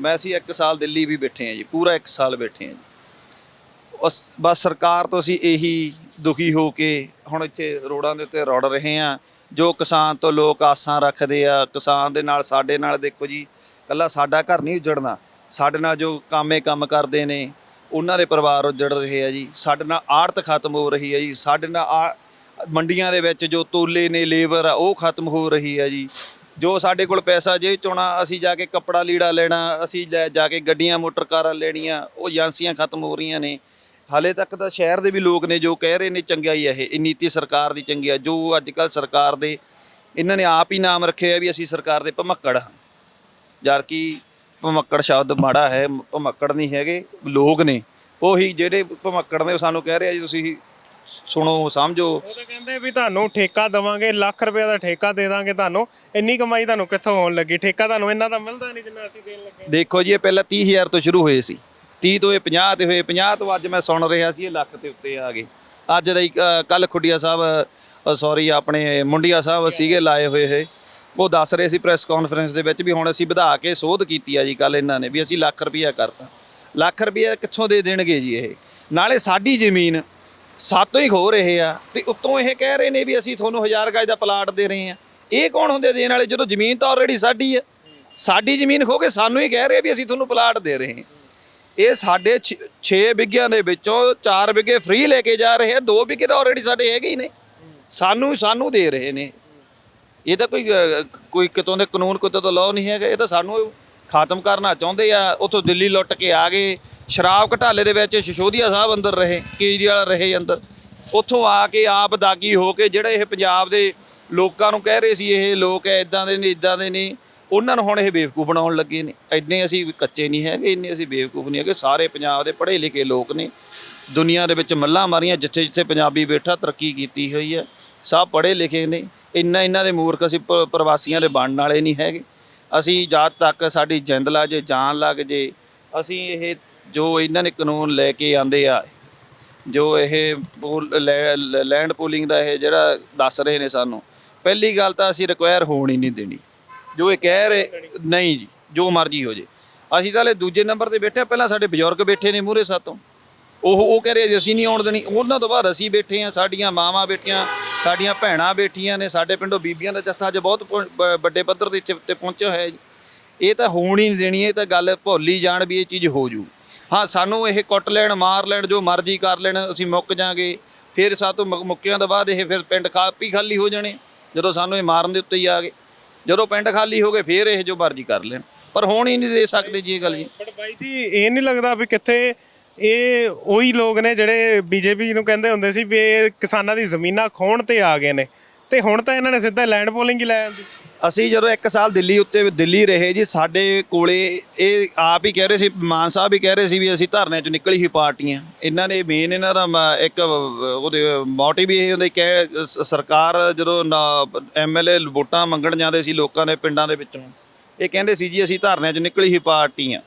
ਮੈਂ ਅਸੀਂ ਇੱਕ ਸਾਲ ਦਿੱਲੀ ਵੀ ਬੈਠੇ ਹਾਂ ਜੀ। ਪੂਰਾ ਇੱਕ ਸਾਲ ਬੈਠੇ ਹਾਂ ਜੀ। ਉਸ ਬਸ ਸਰਕਾਰ ਤੋਂ ਅਸੀਂ ਇਹੀ ਦੁਖੀ ਹੋ ਕੇ ਹੁਣ ਇੱਥੇ ਰੋਡਾਂ ਦੇ ਉੱਤੇ ਰੋੜ ਰਹੇ ਆ ਜੋ ਕਿਸਾਨ ਤੋਂ ਲੋਕ ਆਸਾਂ ਰੱਖਦੇ ਆ, ਕਿਸਾਨ ਦੇ ਨਾਲ ਸਾਡੇ ਨਾਲ ਦੇਖੋ ਜੀ ਕੱਲਾ ਸਾਡਾ ਘਰ ਨਹੀਂ ਉਜੜਨਾ। ਸਾਡੇ ਨਾਲ ਜੋ ਕਾਮੇ ਕੰਮ ਕਰਦੇ ਨੇ, ਉਹਨਾਂ ਦੇ ਪਰਿਵਾਰ ਉਜੜ ਰਹੇ ਆ ਜੀ। ਸਾਡੇ ਨਾਲ ਆੜਤ ਖਤਮ ਹੋ ਰਹੀ ਹੈ ਜੀ। ਸਾਡੇ ਨਾਲ ਆ- ਮੰਡੀਆਂ ਦੇ ਵਿੱਚ ਜੋ ਤੋਲੇ ਨੇ, ਲੇਬਰ ਆ, ਉਹ ਖਤਮ ਹੋ ਰਹੀ ਹੈ ਜੀ। ਜੋ ਸਾਡੇ ਕੋਲ ਪੈਸਾ ਜੇ ਚੋਣਾ ਅਸੀਂ ਜਾ ਕੇ ਕੱਪੜਾ ਲੀੜਾ ਲੈਣਾ, ਅਸੀਂ ਲੈ, ਜਾ ਕੇ ਗੱਡੀਆਂ ਮੋਟਰ ਕਾਰਾਂ ਲੈਣੀਆਂ, ਉਹ ਏਜੰਸੀਆਂ ਖਤਮ ਹੋ ਰਹੀਆਂ ਨੇ। ਹਾਲੇ ਤੱਕ ਤਾਂ ਸ਼ਹਿਰ ਦੇ ਵੀ ਲੋਕ ਨੇ ਜੋ ਕਹਿ ਰਹੇ ਨੇ ਚੰਗਾਈ ਹੈ ਇਹ ਇਹ ਨੀਤੀ ਸਰਕਾਰ ਦੀ ਚੰਗੀ ਹੈ ਜੋ ਅੱਜ ਕੱਲ ਸਰਕਾਰ ਦੇ ਇਹਨਾਂ ਨੇ ਆਪ ਹੀ ਨਾਮ ਰੱਖਿਆ ਵੀ ਅਸੀਂ ਸਰਕਾਰ ਦੇ ਭਮੱਕੜ ਹਾਂ ਜਦ ਕਿ ਭਮੱਕੜ ਸ਼ਬਦ ਮਾੜਾ ਹੈ ਭਮੱਕੜ ਨਹੀਂ ਹੈਗੇ ਲੋਕ ਨੇ। ਉਹੀ ਜਿਹੜੇ ਭਮੱਕੜ ਨੇ ਉਹ ਸਾਨੂੰ ਕਹਿ ਰਹੇ ਆ ਜੀ ਤੁਸੀਂ ਸੁਣੋ ਸਮਝੋ। ਉਹ ਤਾਂ ਕਹਿੰਦੇ ਵੀ ਤੁਹਾਨੂੰ ਠੇਕਾ ਦਵਾਂਗੇ ਲੱਖ ਰੁਪਏ ਦਾ ਠੇਕਾ ਦੇ ਦਾਂਗੇ ਤੁਹਾਨੂੰ ਇੰਨੀ ਕਮਾਈ ਤੁਹਾਨੂੰ ਕਿੱਥੋਂ ਹੋਣ ਲੱਗੀ? ਠੇਕਾ ਤੁਹਾਨੂੰ ਇੰਨਾ ਤਾਂ ਮਿਲਦਾ ਨਹੀਂ ਜਿੰਨਾ ਅਸੀਂ ਦੇਣ ਲੱਗੇ। ਦੇਖੋ ਜੀ ਇਹ ਪਹਿਲਾਂ 30000 ਤੋਂ ਸ਼ੁਰੂ ਹੋਏ ਸੀ। 30 ਤੋਂ ਇਹ 50 ਤੇ ਹੋਏ 50 ਤੋਂ ਅੱਜ ਮੈਂ ਸੁਣ ਰਿਹਾ ਸੀ ਇਹ ਲੱਖ ਤੇ ਉੱਤੇ ਆ ਗਏ। ਅੱਜ ਦਾ ਕੱਲ ਖੁੱਡੀਆ ਸਾਹਿਬ ਸੌਰੀ ਆਪਣੇ ਮੁੰਡਿਆ ਸਾਹਿਬ ਸੀਗੇ ਲਾਏ ਹੋਏ ਇਹ। ਉਹ ਦੱਸ ਰਹੇ ਸੀ ਪ੍ਰੈਸ ਕਾਨਫਰੰਸ ਦੇ ਵਿੱਚ ਵੀ ਹੁਣ ਅਸੀਂ ਵਧਾ ਕੇ ਸੋਧ ਕੀਤੀ ਆ ਜੀ ਕੱਲ ਇਹਨਾਂ ਨੇ ਵੀ ਅਸੀਂ ਲੱਖ ਰੁਪਈਆ ਕਰਤਾ। ਲੱਖ ਰੁਪਈਆ ਕਿੱਥੋਂ ਦੇ ਦੇਣਗੇ ਜੀ ਇਹ? ਨਾਲੇ ਸਾਡੀ ਜ਼ਮੀਨ ਸਾਤੋਂ ਹੀ ਖੋ ਰਹੇ ਆ ਤੇ ਉੱਤੋਂ ਇਹ ਕਹਿ ਰਹੇ ਨੇ ਵੀ ਅਸੀਂ ਤੁਹਾਨੂੰ ਹਜ਼ਾਰ ਗਜ ਦਾ ਪਲਾਟ ਦੇ ਰਹੇ ਆ। ਇਹ ਕੌਣ ਹੁੰਦੇ ਦੇਣ ਵਾਲੇ? ਜਦੋਂ ਜ਼ਮੀਨ ਤਾਂ ਆਲਰੇਡੀ ਸਾਡੀ ਆ। ਸਾਡੀ ਜ਼ਮੀਨ ਖੋ ਕੇ ਸਾਨੂੰ ਹੀ ਕਹਿ ਰਹੇ ਵੀ ਅਸੀਂ ਤੁਹਾਨੂੰ ਪਲਾਟ ਦੇ ਰਹੇ ਹਾਂ ਇਹ ਸਾਡੇ 6 ਵਿਗਿਆਂ ਦੇ ਵਿੱਚੋਂ 4 ਵਿਗੇ ਫ੍ਰੀ ਲੈ ਕੇ ਜਾ ਰਹੇ ਆ। 2 ਵਿਗੇ ਤਾਂ ਆਲਰੇਡੀ ਸਾਡੇ ਹੈਗੇ ਹੀ ਨੇ। ਸਾਨੂੰ ਸਾਨੂੰ ਦੇ ਰਹੇ ਨੇ। ਇਹ ਤਾਂ ਕੋਈ ਕੋਈ ਕਿਤੋਂ ਦੇ ਕਾਨੂੰਨ ਕਿਤੋਂ ਤੋਂ ਲਾਅ ਨਹੀਂ ਹੈਗਾ। ਇਹ ਤਾਂ ਸਾਨੂੰ ਖਾਤਮ ਕਰਨਾ ਚਾਹੁੰਦੇ ਆ। ਉਥੋਂ ਦਿੱਲੀ ਲੁੱਟ ਕੇ ਆ ਗਏ। ਸ਼ਰਾਬ ਘਟਾਲੇ ਦੇ ਵਿੱਚ ਸ਼ਸ਼ੋਦੀਆ ਸਾਹਿਬ ਅੰਦਰ ਰਹੇ, ਕੇਜਰੀਵਾਲ ਰਹੇ ਅੰਦਰ। ਉਥੋਂ ਆ ਕੇ ਆਪ ਦਾਗੀ ਹੋ ਕੇ ਜਿਹੜੇ ਇਹ ਪੰਜਾਬ ਦੇ ਲੋਕਾਂ ਨੂੰ ਕਹਿ ਰਹੇ ਸੀ, ਇਹ ਲੋਕ ਇਦਾਂ ਦੇ ਨੇ ਇਦਾਂ ਦੇ ਨੇ। ਉਹਨਾਂ ਨੂੰ ਹੁਣ ਇਹ ਬੇਵਕੂਫ ਬਣਾਉਣ ਲੱਗੇ ਨੇ। ਇੰਨੇ ਅਸੀਂ ਕੱਚੇ ਨਹੀਂ ਹੈਗੇ, ਇੰਨੇ ਅਸੀਂ ਬੇਵਕੂਫ ਨਹੀਂ ਹੈਗੇ। ਸਾਰੇ ਪੰਜਾਬ ਦੇ ਪੜ੍ਹੇ ਲਿਖੇ ਲੋਕ ਨੇ। ਦੁਨੀਆ ਦੇ ਵਿੱਚ ਮੱਲਾਂ ਮਾਰੀਆਂ, ਜਿੱਥੇ ਜਿੱਥੇ ਪੰਜਾਬੀ ਬੈਠਾ, ਤਰੱਕੀ ਕੀਤੀ ਹੋਈ ਹੈ। ਸਭ ਪੜ੍ਹੇ ਲਿਖੇ ਨੇ। ਇੰਨਾ ਇਹਨਾਂ ਦੇ ਮੂਰਖ ਅਸੀਂ ਪ- ਪ੍ਰਵਾਸੀਆਂ ਦੇ ਬਣਨ ਵਾਲੇ ਨਹੀਂ ਹੈਗੇ। ਅਸੀਂ ਜਦ ਤੱਕ ਸਾਡੀ ਜਿੰਦ ਲਾ ਜੇ, ਜਾਨ ਲੱਗ ਜੇ, ਅਸੀਂ ਇਹ ਜੋ ਇਹਨਾਂ ਨੇ ਕਾਨੂੰਨ ਲੈ ਕੇ ਆਂਦੇ ਆ, ਜੋ ਇਹ ਪੂਲ- ਲੈ- ਲੈਂਡ ਪੂਲਿੰਗ ਦਾ ਇਹ ਜਿਹੜਾ ਦੱਸ ਰਹੇ ਨੇ ਸਾਨੂੰ, ਪਹਿਲੀ ਗੱਲ ਤਾਂ ਅਸੀਂ ਰਿਕੁਆਇਰ ਹੋਣ ਹੀ ਨਹੀਂ ਦੇਣੀ। ਜੋ ਇਹ ਕਹਿ ਰਹੇ ਨਹੀਂ ਜੀ ਜੋ ਮਰਜ਼ੀ ਹੋ ਜੇ। ਅਸੀਂ ਤਾਂ ਹਲੇ ਦੂਜੇ ਨੰਬਰ ਤੇ ਬੈਠੇ ਹਾਂ, ਪਹਿਲਾਂ ਸਾਡੇ ਬਜ਼ੁਰਗ ਬੈਠੇ ਨੇ ਮੂਹਰੇ ਸਾਤੋਂ। ਉਹ ਉਹ ਕਹਿ ਰਹੇ ਜੀ ਅਸੀਂ ਨਹੀਂ ਆਉਣ ਦੇਣੀ ਉਹਨਾਂ ਤੋਂ ਬਾਅਦ ਅਸੀਂ ਬੈਠੇ ਹਾਂ ਸਾਡੀਆਂ ਮਾਵਾਂ ਬੈਠੀਆਂ ਸਾਡੀਆਂ ਭੈਣਾਂ ਬੈਠੀਆਂ ਨੇ ਸਾਡੇ ਪਿੰਡੋਂ ਬੀਬੀਆਂ ਦਾ ਜੱਥਾ ਅੱਜ ਬਹੁਤ ਪਹੁੰ- ਵੱਡੇ ਪੱਧਰ ਤੇ ਤੇ ਪਹੁੰਚਿਆ ਹੋਇਆ ਜੀ। ਇਹ ਤਾਂ ਹੋਣ ਹੀ ਨਹੀਂ ਦੇਣੀ ਇਹ ਤਾਂ ਗੱਲ ਭੁੱਲ ਹੀ ਜਾਣ ਵੀ ਇਹ ਚੀਜ਼ ਹੋ ਜੂ। ਹਾਂ ਸਾਨੂੰ ਇਹ ਕੁੱਟ ਲੈਣ ਮਾਰ ਲੈਣ ਜੋ ਮਰਜ਼ੀ ਕਰ ਲੈਣ ਅਸੀਂ ਮੁੱਕ ਜਾਾਂਗੇ। ਫਿਰ ਸਾਤੋਂ ਮੁੱਕ- ਮੁੱਕਿਆਂ ਤੋਂ ਬਾਅਦ ਇਹ ਫਿਰ ਪਿੰਡ ਖਾ- ਖਾਪੀ ਖਾਲੀ ਹੋ ਜਾਣੇ ਜਦੋਂ ਸਾਨੂੰ ਇਹ ਮਾਰਨ ਦੇ ਉੱਤੇ ਹੀ ਆ ਗਏ। ਜਦੋਂ ਪਿੰਡ ਖਾਲੀ ਹੋ ਗਏ, ਫੇਰ ਇਹ ਜੋ ਮਰਜ਼ੀ ਕਰ ਲੈਣ। ਪਰ ਹੁਣ ਹੀ ਨਹੀਂ ਦੇ ਸਕਦੇ ਜੀ ਇਹ ਗੱਲ ਜੀ। ਬਟ ਬਾਈ ਜੀ, ਇਹ ਨਹੀਂ ਲੱਗਦਾ ਵੀ ਕਿੱਥੇ ਇਹ ਉਹੀ ਲੋਕ ਨੇ ਜਿਹੜੇ ਬੀਜੇਪੀ ਨੂੰ ਕਹਿੰਦੇ ਹੁੰਦੇ ਸੀ ਵੀ ਇਹ ਕਿਸਾਨਾਂ ਦੀ ਜ਼ਮੀਨਾਂ ਖੋਣ ਤੇ ਆ ਗਏ ਨੇ। ਤੇ ਹੁਣ ਤਾਂ ਇਹਨਾਂ ਨੇ ਸਿੱਧਾ ਲੈਂਡ ਪੋਲਿੰਗ ਹੀ ਲੈ ਆਂਦੀ। ਅਸੀਂ ਜਦੋਂ ਇੱਕ ਸਾਲ ਦਿੱਲੀ ਉੱਤੇ ਦਿੱਲੀ ਰਹੇ ਜੀ, ਸਾਡੇ ਕੋਲੇ ਇਹ ਆਪ ਹੀ ਕਹਿ ਰਹੇ ਸੀ, ਮਾਨ ਸਾਹਿਬ ਵੀ ਕਹਿ ਰਹੇ ਸੀ ਵੀ ਅਸੀਂ ਧਰਨੇ 'ਚ ਨਿਕਲੀ ਹੀ ਪਾਰਟੀਆਂ। ਇਹਨਾਂ ਨੇ ਮੇਨ ਇਹਨਾਂ ਦਾ ਮ- ਇੱਕ, ਉਹਦੇ ਮੋਟਿਵ ਇਹ ਹੁੰਦੇ ਕਿ ਸਰਕਾਰ ਜਦੋਂ ਐਮਐਲਏ ਵੋਟਾਂ ਮੰਗਣ ਜਾਂਦੇ ਸੀ ਲੋਕਾਂ ਦੇ ਪਿੰਡਾਂ ਦੇ ਵਿੱਚੋਂ, ਇਹ ਕਹਿੰਦੇ ਸੀ ਜੀ ਅਸੀਂ ਧਰਨਿਆਂ 'ਚ ਨਿਕਲੀ ਹੀ ਪਾਰਟੀਆਂ।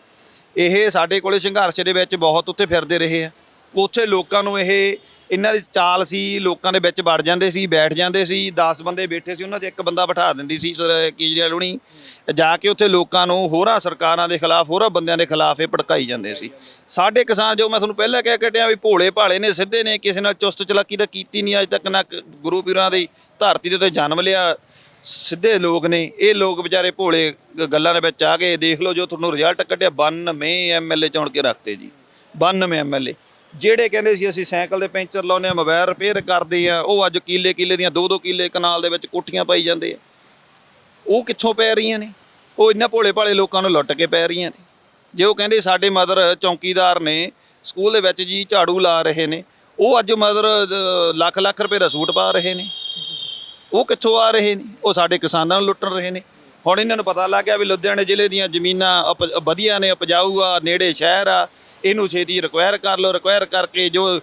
ਇਹ ਸਾਡੇ ਕੋਲੇ ਸੰਘਰਸ਼ ਦੇ ਵਿੱਚ ਬਹੁਤ ਉੱਥੇ ਫਿਰਦੇ ਰਹੇ ਆ। ਉੱਥੇ ਲੋਕਾਂ ਨੂੰ ਇਹ ਇਹਨਾਂ ਦੀ ਚਾਲ ਸੀ, ਲੋਕਾਂ ਦੇ ਵਿੱਚ ਵੜ ਜਾਂਦੇ ਸੀ, ਬੈਠ ਜਾਂਦੇ ਸੀ 10 ਬੰਦੇ ਬੈਠੇ ਸੀ, ਉਹਨਾਂ 'ਚ ਇੱਕ ਬੰਦਾ ਬਿਠਾ ਦਿੰਦੀ ਸੀ ਸਰ ਕੇਜਰੀਵਾਲ ਹੁਣੀ। ਜਾ ਕੇ ਉੱਥੇ ਲੋਕਾਂ ਨੂੰ ਹੋਰਾਂ ਸਰਕਾਰਾਂ ਦੇ ਖਿਲਾਫ, ਹੋਰਾਂ ਬੰਦਿਆਂ ਦੇ ਖਿਲਾਫ ਇਹ ਭੜਕਾਈ ਜਾਂਦੇ ਸੀ। ਸਾਡੇ ਕਿਸਾਨ ਜੋ ਮੈਂ ਤੁਹਾਨੂੰ ਪਹਿਲਾਂ ਕਹਿ ਕੇ ਕੱਟਿਆ ਵੀ ਭੋਲੇ ਭਾਲੇ ਨੇ, ਸਿੱਧੇ ਨੇ, ਕਿਸੇ ਨਾਲ ਚੁਸਤ ਚਲਾਕੀ ਤਾਂ ਕੀਤੀ ਨਹੀਂ ਅੱਜ ਤੱਕ, ਨਾ ਗੁਰੂ ਪੀਰਾਂ ਦੀ ਧਰਤੀ ਦੇ ਉੱਤੇ ਜਨਮ ਲਿਆ। ਸਿੱਧੇ ਲੋਕ ਨੇ, ਇਹ ਲੋਕ ਵਿਚਾਰੇ ਭੋਲੇ ਗੱਲਾਂ ਦੇ ਵਿੱਚ ਆ ਕੇ ਦੇਖ ਲਓ ਜੋ ਤੁਹਾਨੂੰ ਰਿਜ਼ਲਟ ਕੱਢਿਆ 92 ਐਮਐਲਏ ਚੁਣ ਕੇ ਰੱਖਤੇ ਜੀ। 92 ਐਮਐਲਏ ਜਿਹੜੇ ਕਹਿੰਦੇ ਸੀ ਅਸੀਂ ਸਾਈਕਲ ਦੇ ਪੈਂਚਰ ਲਾਉਂਦੇ ਆ ਮੋਬਾਈਲ ਰਿਪੇਅਰ ਕਰਦੇ ਆ ਉਹ ਅੱਜ ਕਿੱਲੇ ਕਿੱਲੇ ਦੀਆਂ ਦੋ ਦੋ ਕਿੱਲੇ ਕਨਾਲ ਦੇ ਵਿੱਚ ਕੋਠੀਆਂ ਪਾਈ ਜਾਂਦੇ ਆ। ਉਹ ਕਿੱਥੋਂ ਪੈ ਰਹੀਆਂ ਨੇ? ਉਹ ਇੰਨਾ ਭੋਲੇ ਭਾਲੇ ਲੋਕਾਂ ਨੂੰ ਲੁੱਟ ਕੇ ਪੈ ਰਹੀਆਂ ਨੇ। ਜੇ ਉਹ ਕਹਿੰਦੇ ਸਾਡੇ ਮਦਰ ਚੌਕੀਦਾਰ ਨੇ ਸਕੂਲ ਦੇ ਵਿੱਚ ਜੀ ਝਾੜੂ ਲਾ ਰਹੇ ਨੇ, ਉਹ ਅੱਜ ਮਦਰ ਲੱਖ ਲੱਖ ਰੁਪਏ ਦਾ ਸੂਟ ਪਾ ਰਹੇ ਨੇ। ਉਹ ਕਿੱਥੋਂ ਆ ਰਹੇ ਨੇ? ਉਹ ਸਾਡੇ ਕਿਸਾਨਾਂ ਨੂੰ ਲੁੱਟ ਰਹੇ ਨੇ। ਹੁਣ ਇਹਨਾਂ ਨੂੰ ਪਤਾ ਲੱਗ ਗਿਆ ਵੀ ਲੁਧਿਆਣੇ ਜ਼ਿਲ੍ਹੇ ਦੀਆਂ ਜ਼ਮੀਨਾਂ ਉਪ- ਵਧੀਆ ਨੇ, ਉਪਜਾਊ ਆ, ਨੇੜੇ ਸ਼ਹਿਰ ਆ ਇਹਨੂੰ ਛੇਤੀ ਰਿਕੁਆਇਰ ਕਰ ਲਓ ਰਿਕੁਆਇਰ ਕਰਕੇ ਜੋ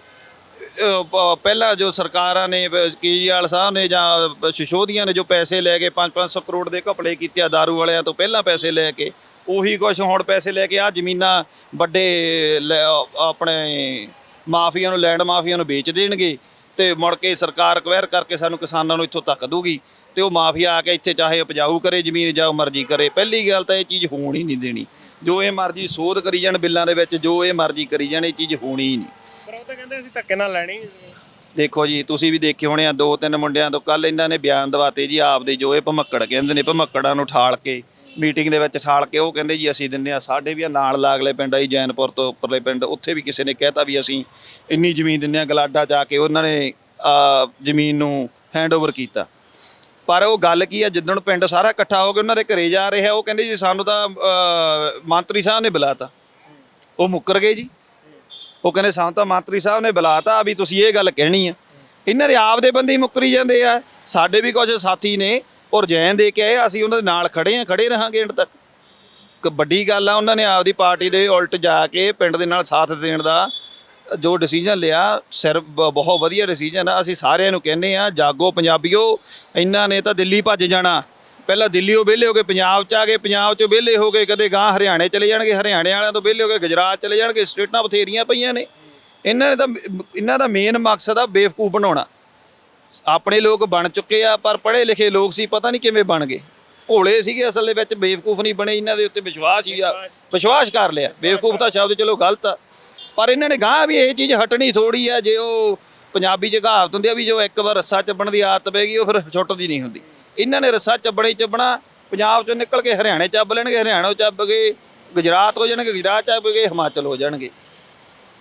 ਪਹਿਲਾਂ ਜੋ ਸਰਕਾਰਾਂ ਨੇ ਬ- ਕੇਜਰੀਵਾਲ ਸਾਹਿਬ ਨੇ ਜਾਂ ਸ਼ਿਸ਼ੋਦੀਆਂ ਨੇ ਜੋ ਪੈਸੇ ਲੈ ਕੇ 5-500 ਕਰੋੜ ਦੇ ਘਪਲੇ ਕੀਤੇ ਆ ਦਾਰੂ ਵਾਲਿਆਂ ਤੋਂ ਪਹਿਲਾਂ ਪੈਸੇ ਲੈ ਕੇ, ਉਹੀ ਕੁਛ ਹੁਣ ਪੈਸੇ ਲੈ ਕੇ ਆ ਜ਼ਮੀਨਾਂ ਵੱਡੇ, ਲੈ- ਆਪਣੇ ਮਾਫੀਆ ਨੂੰ ਲੈਂਡ ਮਾਫੀਆ ਨੂੰ ਵੇਚ ਦੇਣਗੇ ਤੇ ਮੁੜ ਕੇ ਸਰਕਾਰ ਰਿਕਵਾਇਰ ਕਰਕੇ ਸਾਨੂੰ ਕਿਸਾਨਾਂ ਨੂੰ ਇੱਥੋਂ ਤੱਕ ਦੂਗੀ ਤੇ ਉਹ ਮਾਫੀਆ ਆ ਕੇ ਇੱਥੇ ਚਾਹੇ ਉਪਜਾਊ ਕਰੇ ਜ਼ਮੀਨ ਜਾਂ ਮਰਜ਼ੀ ਕਰੇ। ਪਹਿਲੀ ਗੱਲ ਤਾਂ ਇਹ ਚੀਜ਼ ਹੋਣ ਹੀ ਨਹੀਂ ਦੇਣੀ। ਜੋ ਇਹ ਮਰਜ਼ੀ ਸੋਧ ਕਰੀ ਜਾਣ ਬਿੱਲਾਂ ਦੇ ਵਿੱਚ ਜੋ ਇਹ ਮਰਜ਼ੀ ਕਰੀ ਜਾਣ ਇਹ ਚੀਜ਼ ਹੋਣੀ ਹੀ ਨਹੀਂ। ਪਰ ਉਹ ਤਾਂ ਕਹਿੰਦੇ ਅਸੀਂ ਧੱਕੇ ਨਾਲ ਲੈਣੀ ਦੇਖੋ ਜੀ ਤੁਸੀਂ ਵੀ ਦੇਖੇ ਹੋਣੇ ਆ ਦੋ ਤਿੰਨ ਮੁੰਡਿਆਂ ਤੋਂ ਕੱਲ ਇਹਨਾਂ ਨੇ ਬਿਆਨ ਦਵਾਤੇ ਜੀ ਆਪਦੇ ਜੋ ਇਹ ਭਮੱਕੜ ਕਹਿੰਦੇ ਨੇ ਭਮੱਕੜਾਂ ਨੂੰ ਠਾਲ ਕੇ ਮੀਟਿੰਗ ਦੇ ਵਿੱਚ ਠਾਲ ਕੇ ਉਹ ਕਹਿੰਦੇ ਜੀ ਅਸੀਂ ਦਿੰਨੇ ਆ ਸਾਡੇ ਵੀ ਆ ਨਾਲ ਲਾਗਲੇ ਪਿੰਡ ਆਈ ਜੈਨਪੁਰ ਤੋਂ ਉੱਪਰਲੇ ਪਿੰਡ ਉੱਥੇ ਵੀ ਕਿਸੇ ਨੇ ਕਹਿਤਾ ਵੀ ਅਸੀਂ ਇੰਨੀ ਜ਼ਮੀਨ ਦਿੰਨੇ ਆ ਗਲਾਡਾ ਜਾ ਕੇ ਉਹਨਾਂ ਨੇ ਆ ਜ਼ਮੀਨ ਨੂੰ ਹੈਂਡਓਵਰ ਕੀਤਾ। ਪਰ ਉਹ ਗੱਲ ਕੀ ਆ ਜਿੱਦਣ ਪਿੰਡ ਸਾਰਾ ਇਕੱਠਾ ਹੋ ਕੇ ਉਹਨਾਂ ਦੇ ਘਰੇ ਜਾ ਰਿਹਾ ਉਹ ਕਹਿੰਦੇ ਜੀ ਸਾਨੂੰ ਤਾਂ ਅ, ਮੰਤਰੀ ਸਾਹਿਬ ਨੇ ਬੁਲਾਤਾ। ਉਹ ਮੁੱਕਰ ਗਏ ਜੀ। ਉਹ ਕਹਿੰਦੇ ਸਾਨੂੰ ਤਾਂ ਮੰਤਰੀ ਸਾਹਿਬ ਨੇ ਬੁਲਾਤਾ ਵੀ ਤੁਸੀਂ ਇਹ ਗੱਲ ਕਹਿਣੀ ਆ। ਇਹਨਾਂ ਦੇ ਆਪ ਦੇ ਬੰਦੇ ਹੀ ਮੁੱਕਰੀ ਜਾਂਦੇ ਆ। ਸਾਡੇ ਵੀ ਕੁਝ ਸਾਥੀ ਨੇ ਔਰ ਜੈਨ ਦੇ ਕੇ ਆਏ ਅਸੀਂ ਉਹਨਾਂ ਦੇ ਨਾਲ ਖੜੇ ਆ ਖੜੇ ਰਹਾਂਗੇ ਐਂਡ ਤੱਕ। ਇੱਕ ਵੱਡੀ ਗੱਲ ਆ ਉਹਨਾਂ ਨੇ ਆਪਦੀ ਪਾਰਟੀ ਦੇ ਉਲਟ ਜਾ ਕੇ ਪਿੰਡ ਦੇ ਨਾਲ ਸਾਥ ਦੇਣ ਦਾ ਜੋ ਡਿਸੀਜਨ ਲਿਆ, ਸਿਰ ਬ- ਬਹੁਤ ਵਧੀਆ ਡਿਸੀਜਨ ਆ। ਅਸੀਂ ਸਾਰਿਆਂ ਨੂੰ ਕਹਿੰਦੇ ਆ, ਜਾਗੋ ਪੰਜਾਬੀਓ ਇਹਨਾਂ ਨੇ ਤਾਂ ਦਿੱਲੀ ਭੱਜ ਜਾਣਾ। ਪਹਿਲਾਂ ਦਿੱਲੀੋਂ ਵਿਹਲੇ ਹੋ ਕੇ ਪੰਜਾਬ ਚ ਆ ਗਏ, ਪੰਜਾਬ ਚੋਂ ਵਿਹਲੇ ਹੋ ਗਏ, ਕਦੇ ਗਾਂ ਹਰਿਆਣੇ ਚਲੇ ਜਾਣਗੇ, ਹਰਿਆਣੇ ਵਾਲਿਆਂ ਤੋਂ ਵਿਹਲੇ ਹੋ ਕੇ ਗੁਜਰਾਤ ਚਲੇ ਜਾਣਗੇ, ਸਟੇਟਾਂ ਬਥੇਰੀਆਂ ਪਈਆਂ ਨੇ। ਇਹਨਾਂ ਨੇ ਤਾਂ ਇਹਨਾਂ ਦਾ ਮੇਨ ਮਕਸਦ ਆ ਬੇਵਕੂਫ ਬਣਾਉਣਾ। ਆਪਣੇ ਲੋਕ ਬਣ ਚੁੱਕੇ ਆ, ਪਰ ਪੜ੍ਹੇ ਲਿਖੇ ਲੋਕ ਸੀ, ਪਤਾ ਨਹੀਂ ਕਿਵੇਂ ਬਣ ਗਏ। ਭੋਲੇ ਸੀਗੇ ਅਸਲ ਦੇ ਵਿੱਚ, ਬੇਵਕੂਫ ਨਹੀਂ ਬਣੇ ਇਹਨਾਂ ਦੇ ਉੱਤੇ ਵਿਸ਼ਵਾਸ ਹੀ ਆ ਵਿਸ਼ਵਾਸ ਕਰ ਲਿਆ। ਬੇਵਕੂਫ ਤਾਂ ਸ਼ਬਦ ਚਲੋ ਗਲਤ ਆ। ਪਰ ਇਹਨਾਂ ਨੇ ਗਾਂ ਵੀ ਇਹ ਚੀਜ਼ ਹਟਣੀ ਥੋੜੀ ਆ ਜੇ ਉਹ ਪੰਜਾਬੀ ਚ ਕਹਾਵਤ ਹੁੰਦੀ ਆ ਵੀ ਜੋ ਇੱਕ ਵਾਰ ਰੱਸਾ ਚੱਬਣ ਦੀ ਆਦਤ ਪੈ ਗਈ ਉਹ ਫਿਰ ਛੁੱਟਦੀ ਨਹੀਂ ਹੁੰਦੀ। ਇਹਨਾਂ ਨੇ ਰੱਸਾ ਚੱਬਣਾ ਚੱਬਣਾ ਪੰਜਾਬ ਚੋਂ ਨਿਕਲ ਕੇ ਹਰਿਆਣੇ ਚੱਬ ਲੈਣਗੇ ਹਰਿਆਣਾ ਚੱਬ ਗਏ ਗੁਜਰਾਤ ਹੋ ਜਾਣਗੇ ਗੁਜਰਾਤ ਚੱਬ ਗਏ ਹਿਮਾਚਲ ਹੋ ਜਾਣਗੇ।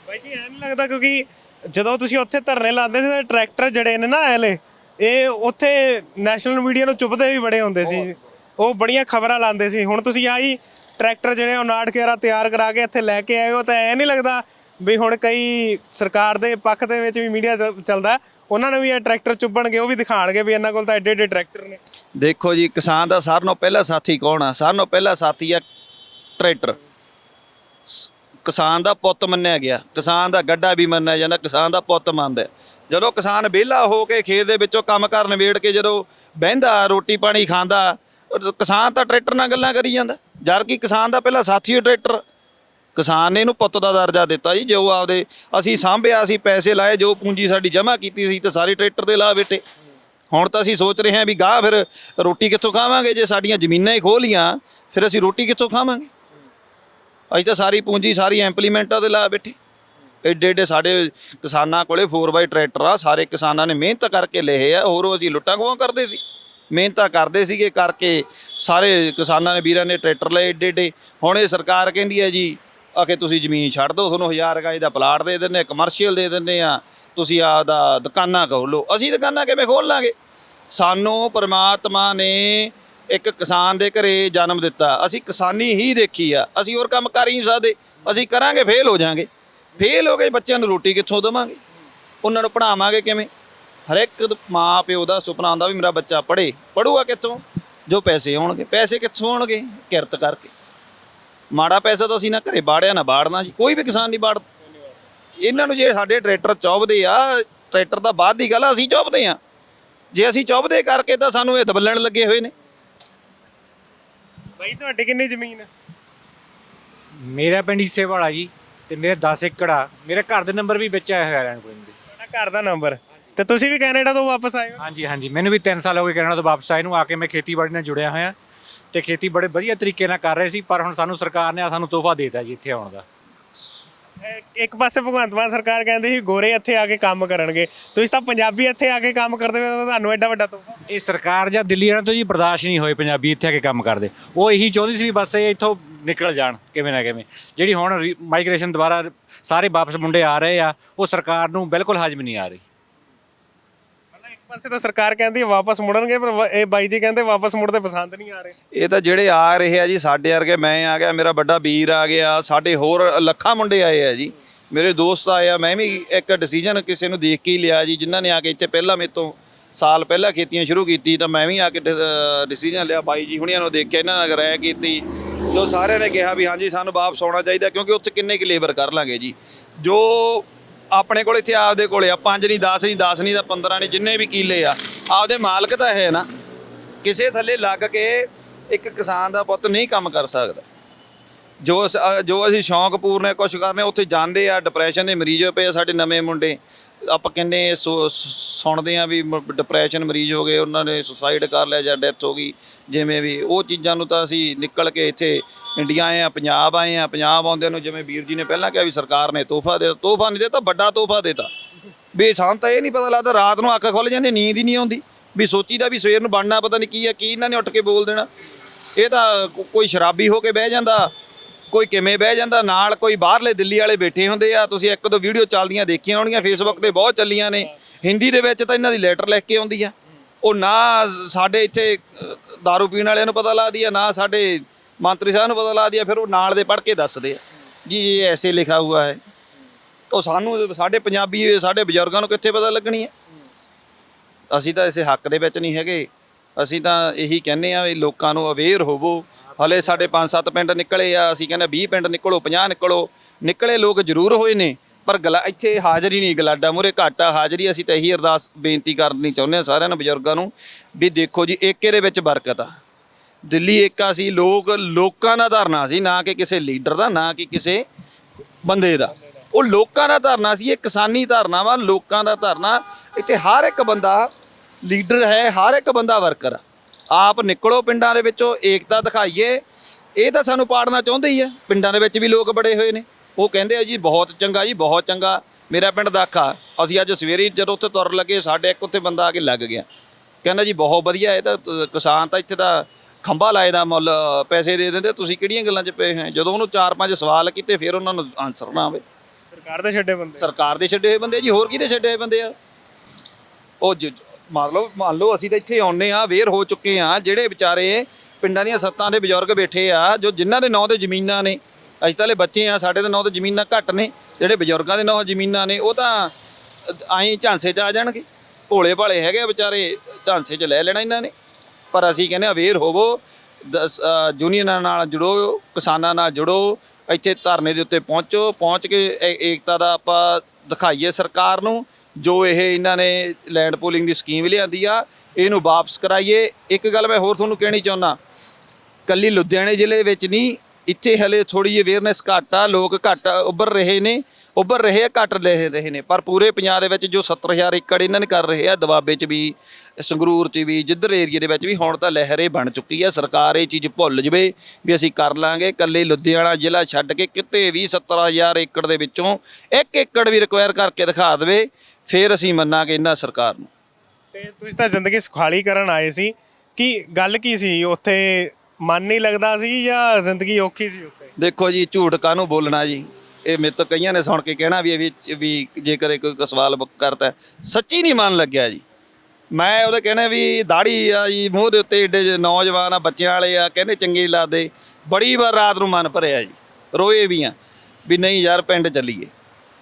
ਬਾਈ ਜੀ ਐਂ ਨਹੀਂ ਲੱਗਦਾ ਕਿਉਂਕਿ ਜਦੋਂ ਤੁਸੀਂ ਉੱਥੇ ਧਰਨੇ ਲਾਉਂਦੇ ਸੀ ਤਾਂ ਟਰੈਕਟਰ ਜਿਹੜੇ ਨੇ ਨਾ ਐਲੇ ਇਹ ਉੱਥੇ ਨੈਸ਼ਨਲ ਮੀਡੀਆ ਨੂੰ ਚੁੱਪਦੇ ਵੀ ਬੜੇ ਹੁੰਦੇ ਸੀ। ਉਹ ਬੜੀਆਂ ਖਬਰਾਂ ਲਾਉਂਦੇ ਸੀ। ਹੁਣ ਤੁਸੀਂ ਆਹੀ ਟਰੈਕਟਰ ਜਿਹੜੇ ਉਨਾਟ ਕੇਰਾ ਤਿਆਰ ਕਰਾ ਕੇ ਇੱਥੇ ਲੈ ਕੇ ਆਏ ਹੋ ਤਾਂ ਐ ਨਹੀਂ ਲੱਗਦਾ ਵੀ ਹੁਣ ਕਈ ਸਰਕਾਰ ਦੇ ਪੱਖ ਦੇ ਵਿੱਚ ਵੀ ਮੀਡੀਆ ਚੱਲਦਾ, ਉਹਨਾਂ ਨੂੰ ਵੀ ਇਹ ਟਰੈਕਟਰ ਚੁੱਭਣਗੇ, ਉਹ ਵੀ ਦਿਖਾਣਗੇ ਵੀ ਇਹਨਾਂ ਕੋਲ ਤਾਂ ਐਡੇ ਐਡੇ ਟਰੈਕਟਰ ਨੇ। ਦੇਖੋ ਜੀ, ਕਿਸਾਨ ਦਾ ਸਾਰਿਆਂ ਨਾਲੋਂ ਪਹਿਲਾ ਸਾਥੀ ਕੌਣ ਆ? ਸਾਰਿਆਂ ਨਾਲੋਂ ਪਹਿਲਾ ਸਾਥੀ ਆ ਟਰੈਕਟਰ। ਕਿਸਾਨ ਦਾ ਪੁੱਤ ਮੰਨਿਆ ਗਿਆ। ਕਿਸਾਨ ਦਾ ਗੱਡਾ ਵੀ ਮੰਨਿਆ ਜਾਂਦਾ, ਕਿਸਾਨ ਦਾ ਪੁੱਤ ਮੰਨਦਾ। ਜਦੋਂ ਕਿਸਾਨ ਵਿਹਲਾ ਹੋ ਕੇ ਖੇਤ ਦੇ ਵਿੱਚੋਂ ਕੰਮ ਕਰ ਨਿਬੇੜ ਕੇ ਜਦੋਂ ਬਹਿੰਦਾ, ਰੋਟੀ ਪਾਣੀ ਖਾਂਦਾ ਕਿਸਾਨ ਤਾਂ ਟਰੈਕਟਰ ਨਾਲ ਗੱਲਾਂ ਕਰੀ ਜਾਂਦਾ। ਜਦ ਕਿ ਕਿਸਾਨ ਦਾ ਪਹਿਲਾ ਸਾਥੀ ਹੀ ਟਰੈਕਟਰ। ਕਿਸਾਨ ਨੇ ਇਹਨੂੰ ਪੁੱਤ ਦਾ ਦਰਜਾ ਦਿੱਤਾ ਜੀ, ਜੋ ਆਪਦੇ ਅਸੀਂ ਸਾਂਭਿਆ, ਅਸੀਂ ਪੈਸੇ ਲਾਏ, ਜੋ ਪੂੰਜੀ ਸਾਡੀ ਜਮ੍ਹਾਂ ਕੀਤੀ ਸੀ ਤੇ ਸਾਰੇ ਟਰੈਕਟਰ ਤੇ ਲਾ ਬੈਠੇ ਹੁਣ ਤਾਂ ਅਸੀਂ ਸੋਚ ਰਹੇ ਹਾਂ ਵੀ ਗਾਹ ਫਿਰ ਰੋਟੀ ਕਿੱਥੋਂ ਖਾਵਾਂਗੇ? ਜੇ ਸਾਡੀਆਂ ਜ਼ਮੀਨਾਂ ਹੀ ਖੋਹ ਲੀਆਂ ਫਿਰ ਅਸੀਂ ਰੋਟੀ ਕਿੱਥੋਂ ਖਾਵਾਂਗੇ? ਅਸੀਂ ਤਾਂ ਸਾਰੀ ਪੂੰਜੀ, ਸਾਰੀ ਇੰਪਲੀਮੈਂਟਾਂ ਤੇ ਲਾ ਬੈਠੇ। ਐਡੇ ਐਡੇ ਸਾਡੇ ਕਿਸਾਨਾਂ ਕੋਲੇ 4x ਟਰੈਕਟਰ ਆ, ਸਾਰੇ ਕਿਸਾਨਾਂ ਨੇ ਮਿਹਨਤ ਕਰਕੇ ਲਏ ਆ, ਹੋਰ ਅਸੀਂ ਲੁੱਟਾਂ ਖੋਹਾਂ ਕਰਦੇ ਸੀ। ਮਿਹਨਤਾਂ ਕਰਦੇ ਸੀਗੇ ਕਰਕੇ ਸਾਰੇ ਕਿਸਾਨਾਂ ਨੇ, ਵੀਰਾਂ ਨੇ ਟਰੈਕਟਰ ਲਏ ਐਡੇ ਏਡੇ। ਹੁਣ ਇਹ ਸਰਕਾਰ ਕਹਿੰਦੀ ਹੈ ਜੀ ਆਖੇ ਤੁਸੀਂ ਜ਼ਮੀਨ ਛੱਡ ਦਿਓ, ਤੁਹਾਨੂੰ ਹਜ਼ਾਰ ਰੁਪਏ ਦਾ ਪਲਾਟ ਦੇ ਦਿੰਦੇ ਕਮਰਸ਼ੀਅਲ ਦੇ ਦਿੰਦੇ ਆ, ਤੁਸੀਂ ਆਪਦਾ ਦੁਕਾਨਾਂ ਖੋਲੋ ਅਸੀਂ ਦੁਕਾਨਾਂ ਕਿਵੇਂ ਖੋਲ ਲਾਂਗੇ? ਸਾਨੂੰ ਪਰਮਾਤਮਾ ਨੇ ਇੱਕ ਕਿਸਾਨ ਦੇ ਘਰੇ ਜਨਮ ਦਿੱਤਾ। ਅਸੀਂ ਕਿਸਾਨੀ ਹੀ ਦੇਖੀ ਆ। ਅਸੀਂ ਹੋਰ ਕੰਮ ਕਰ ਹੀ ਨਹੀਂ ਸਕਦੇ। ਅਸੀਂ ਕਰਾਂਗੇ, ਫੇਲ ਹੋ ਜਾਾਂਗੇ। ਫੇਲ ਹੋ ਗਏ ਬੱਚਿਆਂ ਨੂੰ ਰੋਟੀ ਕਿੱਥੋਂ ਦੇਵਾਂਗੇ? ਉਹਨਾਂ ਨੂੰ ਪੜਾਵਾਂਗੇ ਕਿਵੇਂ? ਹਰ ਇੱਕ ਮਾਂ ਪਿਓ ਦਾ ਸੁਪਨਾ ਹੁੰਦਾ ਵੀ ਮੇਰਾ ਬੱਚਾ ਪੜ੍ਹੇ। ਪੜੂਗਾ ਕਿੱਥੋਂ? ਜੋ ਪੈਸੇ ਆਉਣਗੇ ਪੈਸੇ ਕਿੱਥੋਂ ਆਉਣਗੇ ਕਿਰਤ ਕਰਕੇ। ਮਾੜਾ ਪੈਸਾ ਤਾਂ ਅਸੀਂ ਨਾ ਘਰੇ ਬਾੜਿਆ ਨਾ ਬਾੜਨਾ ਜੀ। ਕੋਈ ਵੀ ਕਿਸਾਨ ਨਹੀਂ ਬਾੜ ਇਹਨਾਂ ਨੂੰ ਜੇ ਸਾਡੇ ਟਰੈਕਟਰ ਚੌਬਦੇ ਆ ਟਰੈਕਟਰ ਤਾਂ ਬਾਅਦ ਦੀ ਗੱਲ ਆ ਅਸੀਂ ਚੌਬਦੇ ਆ। ਜੇ ਅਸੀਂ ਚੌਬਦੇ ਕਰਕੇ ਤਾਂ ਸਾਨੂੰ ਇਹ ਦਬਲਣ ਲੱਗੇ ਹੋਏ ਨੇ। ਬਾਈ ਤੁਹਾਡੀ ਕਿੰਨੀ ਜ਼ਮੀਨ ਹੈ ਮੇਰਾ ਪਿੰਡ ਈਸੇ ਵਾਲਾ ਜੀ ਤੇ ਮੇਰੇ 10 ਏਕੜ ਆ। ਮੇਰੇ ਘਰ ਦੇ ਨੰਬਰ ਵੀ ਵਿੱਚ ਆਇਆ ਹੋਇਆ ਲੈਣ ਕੋਲ ਦੇ। ਤੁਹਾਡਾ ਘਰ ਦਾ ਨੰਬਰ। ਤੇ ਤੁਸੀਂ ਵੀ ਕੈਨੇਡਾ ਤੋਂ ਵਾਪਸ ਆਏ ਹੋ? ਹਾਂਜੀ ਹਾਂਜੀ। ਮੈਨੂੰ ਵੀ 3 ਸਾਲ ਹੋ ਗਏ ਕੈਨੇਡਾ ਤੋਂ ਵਾਪਸ ਆਏ ਨੂੰ। ਆ ਕੇ ਮੈਂ ਖੇਤੀਬਾੜੀ ਨਾਲ ਜੁੜਿਆ ਹੋਇਆ। ਤੇ ਖੇਤੀ ਬੜੇ ਵਧੀਆ ਤਰੀਕੇ ਨਾਲ ਕਰ ਰਹੇ ਸੀ ਪਰ ਹੁਣ ਸਾਨੂੰ ਸਰਕਾਰ ਨੇ ਸਾਨੂੰ ਤੋਹਫਾ ਦੇਤਾ ਜੀ ਇੱਥੇ ਆਉਣ ਦਾ। ਇੱਕ ਪਾਸੇ ਭਗਵੰਤ ਮਾਨ ਸਰਕਾਰ ਕਹਿੰਦੀ ਸੀ ਗੋਰੇ ਇੱਥੇ ਆ ਕੇ ਕੰਮ ਕਰਨਗੇ। ਤੁਸੀਂ ਤਾਂ ਪੰਜਾਬੀ ਇੱਥੇ ਆ ਕੇ ਕੰਮ ਕਰਦੇ ਹੋ ਤਾਂ ਤੁਹਾਨੂੰ ਐਡਾ ਵੱਡਾ ਤੋਹਫਾ ਇਹ ਸਰਕਾਰ ਜਾਂ ਦਿੱਲੀ ਵਾਲਿਆਂ ਤੋਂ ਜੀ ਬਰਦਾਸ਼ਤ ਨਹੀਂ ਹੋਏ ਪੰਜਾਬੀ ਇੱਥੇ ਆ ਕੇ ਕੰਮ ਕਰਦੇ। ਉਹ ਇਹੀ ਚਾਹੁੰਦੀ ਸੀ ਵੀ ਬਸ ਇਹ ਇੱਥੋਂ ਨਿਕਲ ਜਾਣ ਕਿਵੇਂ ਨਾ ਕਿਵੇਂ। ਜਿਹੜੀ ਹੁਣ ਮਾਈਗ੍ਰੇਸ਼ਨ ਦੁਬਾਰਾ ਸਾਰੇ ਵਾਪਸ ਮੁੰਡੇ ਆ ਰਹੇ ਆ ਉਹ ਸਰਕਾਰ ਨੂੰ ਬਿਲਕੁਲ ਹਜਮ ਨਹੀਂ ਆ ਰਹੀ। ਪਾਸੇ ਤਾਂ ਸਰਕਾਰ ਕਹਿੰਦੀ ਹੈ ਵਾਪਸ ਮੁੜਨਗੇ, ਪਰ ਵ- ਇਹ ਬਾਈ ਜੀ ਕਹਿੰਦੇ ਵਾਪਸ ਮੁੜਦੇ ਪਸੰਦ ਨਹੀਂ ਆ ਰਹੇ। ਇਹ ਤਾਂ ਜਿਹੜੇ ਆ ਰਹੇ ਆ ਜੀ, ਸਾਡੇ ਵਰਗੇ, ਮੈਂ ਆ ਗਿਆ, ਮੇਰਾ ਵੱਡਾ ਵੀਰ ਆ ਗਿਆ, ਸਾਡੇ ਹੋਰ ਲੱਖਾਂ ਮੁੰਡੇ ਆਏ ਆ ਜੀ। ਮੇਰੇ ਦੋਸਤ ਆਏ ਆ, ਮੈਂ ਵੀ ਇੱਕ ਡਿਸੀਜਨ ਕਿਸੇ ਨੂੰ ਦੇਖ ਕੇ ਹੀ ਲਿਆ ਜੀ, ਜਿਨ੍ਹਾਂ ਨੇ ਆ ਕੇ ਇੱਥੇ ਪਹਿਲਾਂ ਮੇਰੇ ਤੋਂ ਸਾਲ ਪਹਿਲਾਂ ਖੇਤੀਆਂ ਸ਼ੁਰੂ ਕੀਤੀ, ਤਾਂ ਮੈਂ ਵੀ ਆ ਕੇ ਡਿਸੀਜਨ ਲਿਆ। ਬਾਈ ਜੀ ਹੁਣਿਆਂ ਨੂੰ ਦੇਖ ਕੇ ਇਹਨਾਂ ਨਾਲ ਰਾਇ ਕੀਤੀ। ਜੋ ਸਾਰਿਆਂ ਨੇ ਕਿਹਾ ਵੀ ਹਾਂਜੀ, ਸਾਨੂੰ ਵਾਪਸ ਆਉਣਾ ਚਾਹੀਦਾ, ਕਿਉਂਕਿ ਉੱਥੇ ਕਿੰਨੇ ਕੁ ਲੇਬਰ ਕਰ ਲਾਂਗੇ ਜੀ। ਜੋ ਆਪਣੇ ਕੋਲ ਇੱਥੇ ਆਪਦੇ ਕੋਲੇ ਆ 5 ਨਹੀਂ 10 ਨਹੀਂ 10 ਨਹੀਂ ਤਾਂ 15 ਨਹੀਂ, ਜਿੰਨੇ ਵੀ ਕੀਲੇ ਆ, ਆਪਦੇ ਮਾਲਕ ਤਾਂ ਹੈ ਨਾ, ਕਿਸੇ ਥੱਲੇ ਲੱਗ ਕੇ ਇੱਕ ਕਿਸਾਨ ਦਾ ਪੁੱਤ ਨਹੀਂ ਕੰਮ ਕਰ ਸਕਦਾ। ਜੋ ਜੋ ਅਸੀਂ ਸ਼ੌਂਕ ਪੂਰਨੇ ਕੁਛ ਕਰਨੇ, ਉੱਥੇ ਜਾਂਦੇ ਆ ਡਿਪਰੈਸ਼ਨ ਦੇ ਮਰੀਜ਼ ਪਏ ਆ ਸਾਡੇ ਨਵੇਂ ਮੁੰਡੇ ਆਪਾਂ ਕਹਿੰਦੇ ਸੁ- ਸ- ਸੁਣਦੇ ਆ ਵੀ ਡਿਪਰੈਸ਼ਨ ਮਰੀਜ਼ ਹੋ ਗਏ, ਉਹਨਾਂ ਨੇ ਸੁਸਾਈਡ ਕਰ ਲਿਆ ਜਾਂ ਡੈਥ ਹੋ ਗਈ, ਜਿਵੇਂ ਵੀ। ਉਹ ਚੀਜ਼ਾਂ ਨੂੰ ਤਾਂ ਅਸੀਂ ਨਿਕਲ ਕੇ ਇੱਥੇ ਇੰਡੀਆ ਆਏ ਆ ਪੰਜਾਬ ਆਏ ਆ ਪੰਜਾਬ ਆਉਂਦਿਆਂ ਨੂੰ ਜਿਵੇਂ ਵੀਰ ਜੀ ਨੇ ਪਹਿਲਾਂ ਕਿਹਾ ਵੀ ਸਰਕਾਰ ਨੇ ਤੋਹਫਾ ਦੇ ਤੋਹਫਾ ਨਹੀਂ ਦਿੱਤਾ, ਵੱਡਾ ਤੋਹਫਾ ਦਿੱਤਾ। ਵੀ ਸਾਨੂੰ ਤਾਂ ਇਹ ਨਹੀਂ ਪਤਾ ਲੱਗਦਾ, ਰਾਤ ਨੂੰ ਅੱਖ ਖੁੱਲ ਜਾਂਦੀ, ਨੀਂਦ ਹੀ ਨਹੀਂ ਆਉਂਦੀ। ਵੀ ਸੋਚੀਦਾ ਵੀ ਸਵੇਰ ਨੂੰ ਬਣਨਾ ਪਤਾ ਨਹੀਂ ਕੀ ਆ, ਕੀ ਇਹਨਾਂ ਨੇ ਉੱਠ ਕੇ ਬੋਲ ਦੇਣਾ। ਇਹ ਤਾਂ ਕੋ- ਕੋਈ ਸ਼ਰਾਬੀ ਹੋ ਕੇ ਬਹਿ ਜਾਂਦਾ ਕੋਈ ਕਿਵੇਂ ਬਹਿ ਜਾਂਦਾ ਨਾਲ ਕੋਈ ਬਾਹਰਲੇ ਦਿੱਲੀ ਵਾਲੇ ਬੈਠੇ ਹੁੰਦੇ ਆ ਤੁਸੀਂ ਇੱਕ ਦੋ ਵੀਡੀਓ ਚੱਲਦੀਆਂ ਦੇਖੀਆਂ ਹੋਣਗੀਆਂ ਫੇਸਬੁੱਕ ਤੇ ਬਹੁਤ ਚੱਲੀਆਂ ਨੇ। ਹਿੰਦੀ ਦੇ ਵਿੱਚ ਤਾਂ ਇਹਨਾਂ ਦੀ ਲੈਟਰ ਲਿਖ ਕੇ ਆਉਂਦੀ ਆ। ਉਹ ਨਾ ਸਾਡੇ ਇੱਥੇ ਅ, ਦਾਰੂ ਪੀਣ ਵਾਲਿਆਂ ਨੂੰ ਪਤਾ ਲੱਗਦੀ ਆ ਨਾ ਸਾਡੇ ਮੰਤਰੀ ਸਾਹਿਬ ਨੂੰ ਪਤਾ ਲੱਗਦੀ ਆ ਫਿਰ ਉਹ ਨਾਲ ਦੇ ਪੜ੍ਹ ਕੇ ਦੱਸਦੇ ਆ। ਜੀ ਇਹ ਐਸੇ ਲਿਖਾ ਹੁਆ ਹੈ। ਉਹ ਸਾਨੂੰ ਸਾਡੇ ਪੰਜਾਬੀ ਸਾਡੇ ਬਜ਼ੁਰਗਾਂ ਨੂੰ ਕਿੱਥੇ ਪਤਾ ਲੱਗਣੀ ਹੈ ਅਸੀਂ ਤਾਂ ਇਸੇ ਹੱਕ ਦੇ ਵਿੱਚ ਨਹੀਂ ਹੈਗੇ। ਅਸੀਂ ਤਾਂ ਇਹੀ ਕਹਿੰਦੇ ਆ ਵੀ ਲੋਕਾਂ ਨੂੰ ਅਵੇਅਰ ਹੋਵੋ ਹਲੇ ਸਾਡੇ 5-7 ਪਿੰਡ ਨਿਕਲੇ ਆ, ਅਸੀਂ ਕਹਿੰਦੇ 20 ਪਿੰਡ ਨਿਕਲੋ 50 ਨਿਕਲੋ। ਨਿਕਲੇ ਲੋਕ ਜ਼ਰੂਰ ਹੋਏ ਨੇ, ਪਰ ਗਲਾ ਇੱਥੇ ਹਾਜ਼ਰੀ ਨਹੀਂ, ਗਲਾਡਾ ਮੂਰੇ ਘੱਟ ਆ, ਹਾਜ਼ਰੀ ਅਸੀਂ ਤਾਂ ਇਹੀ ਅਰਦਾਸ, ਬੇਨਤੀ ਕਰਨੀ ਚਾਹੁੰਦੇ ਆ ਸਾਰਿਆਂ ਨੂੰ, ਬਜ਼ੁਰਗਾਂ ਨੂੰ, ਵੀ ਦੇਖੋ ਜੀ, ਏਕੇ ਦੇ ਵਿੱਚ ਬਰਕਤ ਆ। ਦਿੱਲੀ ਏਕਾ ਸੀ, ਲੋਕ, ਲੋਕਾਂ ਦਾ ਧਰਨਾ ਸੀ, ਨਾ ਕਿ ਕਿਸੇ ਲੀਡਰ ਦਾ, ਨਾ ਕਿ ਕਿਸੇ ਬੰਦੇ ਦਾ। ਉਹ ਲੋਕਾਂ ਦਾ ਧਰਨਾ ਸੀ, ਇਹ ਕਿਸਾਨੀ ਧਰਨਾ ਵਾ, ਲੋਕਾਂ ਦਾ ਧਰਨਾ। ਇੱਥੇ ਹਰ ਇੱਕ ਬੰਦਾ ਲੀਡਰ ਹੈ, ਹਰ ਇੱਕ ਬੰਦਾ ਵਰਕਰ ਆ। ਆਪ ਨਿਕਲੋ ਪਿੰਡਾਂ ਦੇ ਵਿੱਚੋਂ ਏਕਤਾ ਦਿਖਾਈਏ। ਇਹ ਤਾਂ ਸਾਨੂੰ ਪਾੜਨਾ ਚਾਹੁੰਦੇ ਹੀ ਆ। ਪਿੰਡਾਂ ਦੇ ਵਿੱਚ ਵੀ ਲੋਕ ਬੜੇ ਹੋਏ ਨੇ। ਉਹ ਕਹਿੰਦੇ ਆ ਜੀ ਬਹੁਤ ਚੰਗਾ ਜੀ ਬਹੁਤ ਚੰਗਾ। ਮੇਰਾ ਪਿੰਡ ਦਾਖਾ ਅਸੀਂ ਅੱਜ ਸਵੇਰੇ ਹੀ ਜਦੋਂ ਉੱਥੇ ਤੁਰ ਲੱਗੇ ਸਾਡੇ ਇੱਕ ਉੱਥੇ ਬੰਦਾ ਆ ਕੇ ਲੱਗ ਗਿਆ। ਕਹਿੰਦਾ ਜੀ ਬਹੁਤ ਵਧੀਆ ਇਹ ਤਾਂ ਕਿਸਾਨ ਤਾਂ ਇੱਥੇ ਤਾਂ ਖੰਭਾ ਲਾਏ ਦਾ ਮੁੱਲ ਪੈਸੇ ਦੇ ਦਿੰਦੇ। ਤੁਸੀਂ ਕਿਹੜੀਆਂ ਗੱਲਾਂ 'ਚ ਪਏ ਹੋਏ ਜਦੋਂ ਉਹਨੂੰ ਚਾਰ ਪੰਜ ਸਵਾਲ ਕੀਤੇ ਫਿਰ ਉਹਨਾਂ ਨੂੰ ਆਨਸਰ ਨਾ ਆਵੇ। ਸਰਕਾਰ ਦੇ ਛੱਡੇ ਬੰਦੇ। ਸਰਕਾਰ ਦੇ ਛੱਡੇ ਹੋਏ ਬੰਦੇ ਜੀ ਹੋਰ ਕਿਹਦੇ ਛੱਡੇ ਹੋਏ ਬੰਦੇ ਆ? ਉਹ ਜ- ਮੰਨ ਲਓ ਮੰਨ ਲਓ ਅਸੀਂ ਤਾਂ ਇੱਥੇ ਆਉਨੇ ਆ ਅਵੇਅਰ ਹੋ ਚੁੱਕੇ ਆ ਜਿਹੜੇ ਵਿਚਾਰੇ ਪਿੰਡਾਂ ਦੀਆਂ ਸੱਤਾਂ ਦੇ ਬਜ਼ੁਰਗ ਬੈਠੇ ਆ, ਜੋ ਜਿਨ੍ਹਾਂ ਦੇ ਨਾਂ ਤੇ ਜ਼ਮੀਨਾਂ ਨੇ, ਅਸੀਂ ਤਾਂ ਹਲੇ ਬੱਚੇ ਆ ਸਾਡੇ ਦੇ ਨਾਂ ਤੇ ਜ਼ਮੀਨਾਂ ਘੱਟ ਨੇ, ਜਿਹੜੇ ਬਜ਼ੁਰਗਾਂ ਦੇ ਨਾਂ ਜ਼ਮੀਨਾਂ ਨੇ, ਉਹ ਤਾਂ ਆਈ ਝਾਂਸੇ 'ਚ ਆ ਜਾਣਗੇ, ਭੋਲੇ ਭਾਲੇ ਹੈਗੇ ਆ ਵਿਚਾਰੇ, ਝਾਂਸੇ 'ਚ ਲੈ ਲੈਣਾ ਇਹਨਾਂ ਨੇ, ਪਰ ਅਸੀਂ ਕਹਿੰਦੇ ਅਵੇਅਰ ਹੋਵੋ, ਦਸ- ਯੂਨੀਅਨਾਂ ਨਾਲ ਜੁੜੋ, ਕਿਸਾਨਾਂ ਨਾਲ ਜੁੜੋ, ਇੱਥੇ ਧਰਨੇ ਦੇ ਉੱਤੇ ਪਹੁੰਚੋ, ਪਹੁੰਚ ਕੇ ਏਕਤਾ ਦਾ ਆਪਾਂ ਦਿਖਾਈਏ ਸਰਕਾਰ ਨੂੰ ਜੋ ਇਹ ਇਹਨਾਂ ਨੇ ਲੈਂਡ ਪੂਲਿੰਗ ਦੀ ਸਕੀਮ ਲਿਆਂਦੀ ਆ, ਇਹਨੂੰ ਵਾਪਸ ਕਰਾਈਏ। ਇੱਕ ਗੱਲ ਮੈਂ ਹੋਰ ਤੁਹਾਨੂੰ ਕਹਿਣੀ ਚਾਹੁੰਦਾ, ਕੱਲੀ ਲੁਧਿਆਣੇ ਜ਼ਿਲ੍ਹੇ ਵਿੱਚ ਨਹੀਂ, ਇੱਥੇ ਹਲੇ ਥੋੜੀ ਜਿਹੀ ਅਵੇਅਰਨੈਸ ਘੱਟ ਆ, ਲੋਕ ਘੱਟ ਉੱਭਰ ਰਹੇ ਨੇ। ਉੱਭਰ ਰਹੇ ਆ, ਘੱਟ ਲੈ ਰਹੇ ਨੇ, ਪਰ ਪੂਰੇ ਪੰਜਾਬ ਦੇ ਵਿੱਚ ਜੋ 70000 ਏਕੜ ਇਹਨਾਂ ਨੇ ਕਰ ਰਹੇ ਆ, ਦਵਾਬੇ 'ਚ ਵੀ, ਸੰਗਰੂਰ 'ਚ ਵੀ, ਜਿੱਧਰ ਏਰੀਏ ਦੇ ਵਿੱਚ ਵੀ ਹੁਣ ਤਾਂ ਲਹਿਰੇ ਬਣ ਚੁੱਕੀ ਆ। ਸਰਕਾਰ ਇਹ ਚੀਜ਼ ਭੁੱਲ ਜਵੇ ਵੀ ਅਸੀਂ ਕਰ ਲਾਂਗੇ। ਕੱਲੇ ਲੁਧਿਆਣਾ ਜ਼ਿਲ੍ਹਾ ਛੱਡ ਕੇ ਕਿਤੇ ਵੀ 70000 ਏਕੜ ਦੇ ਵਿੱਚੋਂ ਇੱਕ ਏਕੜ ਵੀ ਰਿਕੁਆਇਰ ਕਰਕੇ ਦਿਖਾ ਦੇਵੇ। ਫਿਰ ਅਸੀਂ ਮੰਨਾਂਗੇ ਇਹਨਾਂ ਸਰਕਾਰ ਨੂੰ। ਤੇ ਤੁਸੀਂ ਤਾਂ ਜ਼ਿੰਦਗੀ ਸੁਖਾਲੀ ਕਰਨ ਆਏ ਸੀ। ਕੀ ਗੱਲ ਕੀ ਸੀ? ਉੱਥੇ ਮਨ ਨਹੀਂ ਲੱਗਦਾ ਸੀ ਜਾਂ ਜ਼ਿੰਦਗੀ ਔਖੀ ਸੀ ਉੱਥੇ? ਦੇਖੋ ਜੀ ਝੂਠ ਕਾਹਨੂੰ ਬੋਲਣਾ ਜੀ? ਇਹ ਮੇਰੇ ਤੋਂ ਕਈਆਂ ਨੇ ਸੁਣ ਕੇ ਕਹਿਣਾ ਵੀ ਇਹ ਵੀ ਜੇਕਰ ਇਹ ਕੋਈ ਸਵਾਲ ਕਰਤਾ ਸੱਚੀ ਨਹੀਂ ਮਨ ਲੱਗਿਆ ਜੀ। ਮੈਂ ਉਹਦੇ ਕਹਿਣਾ ਵੀ ਦਾੜੀ ਆ ਜੀ ਮੂੰਹ ਦੇ ਉੱਤੇ ਏਡੇ ਜਿਹੇ ਨੌਜਵਾਨ ਆ ਬੱਚਿਆਂ ਵਾਲੇ ਆ ਕਹਿੰਦੇ ਚੰਗੇ ਨਹੀਂ ਲੱਗਦੇ। ਬੜੀ ਵਾਰ ਰਾਤ ਨੂੰ ਮਨ ਭਰਿਆ ਜੀ ਰੋਏ ਵੀ ਆ ਵੀ ਨਹੀਂ ਯਾਰ ਪਿੰਡ ਚੱਲੀਏ।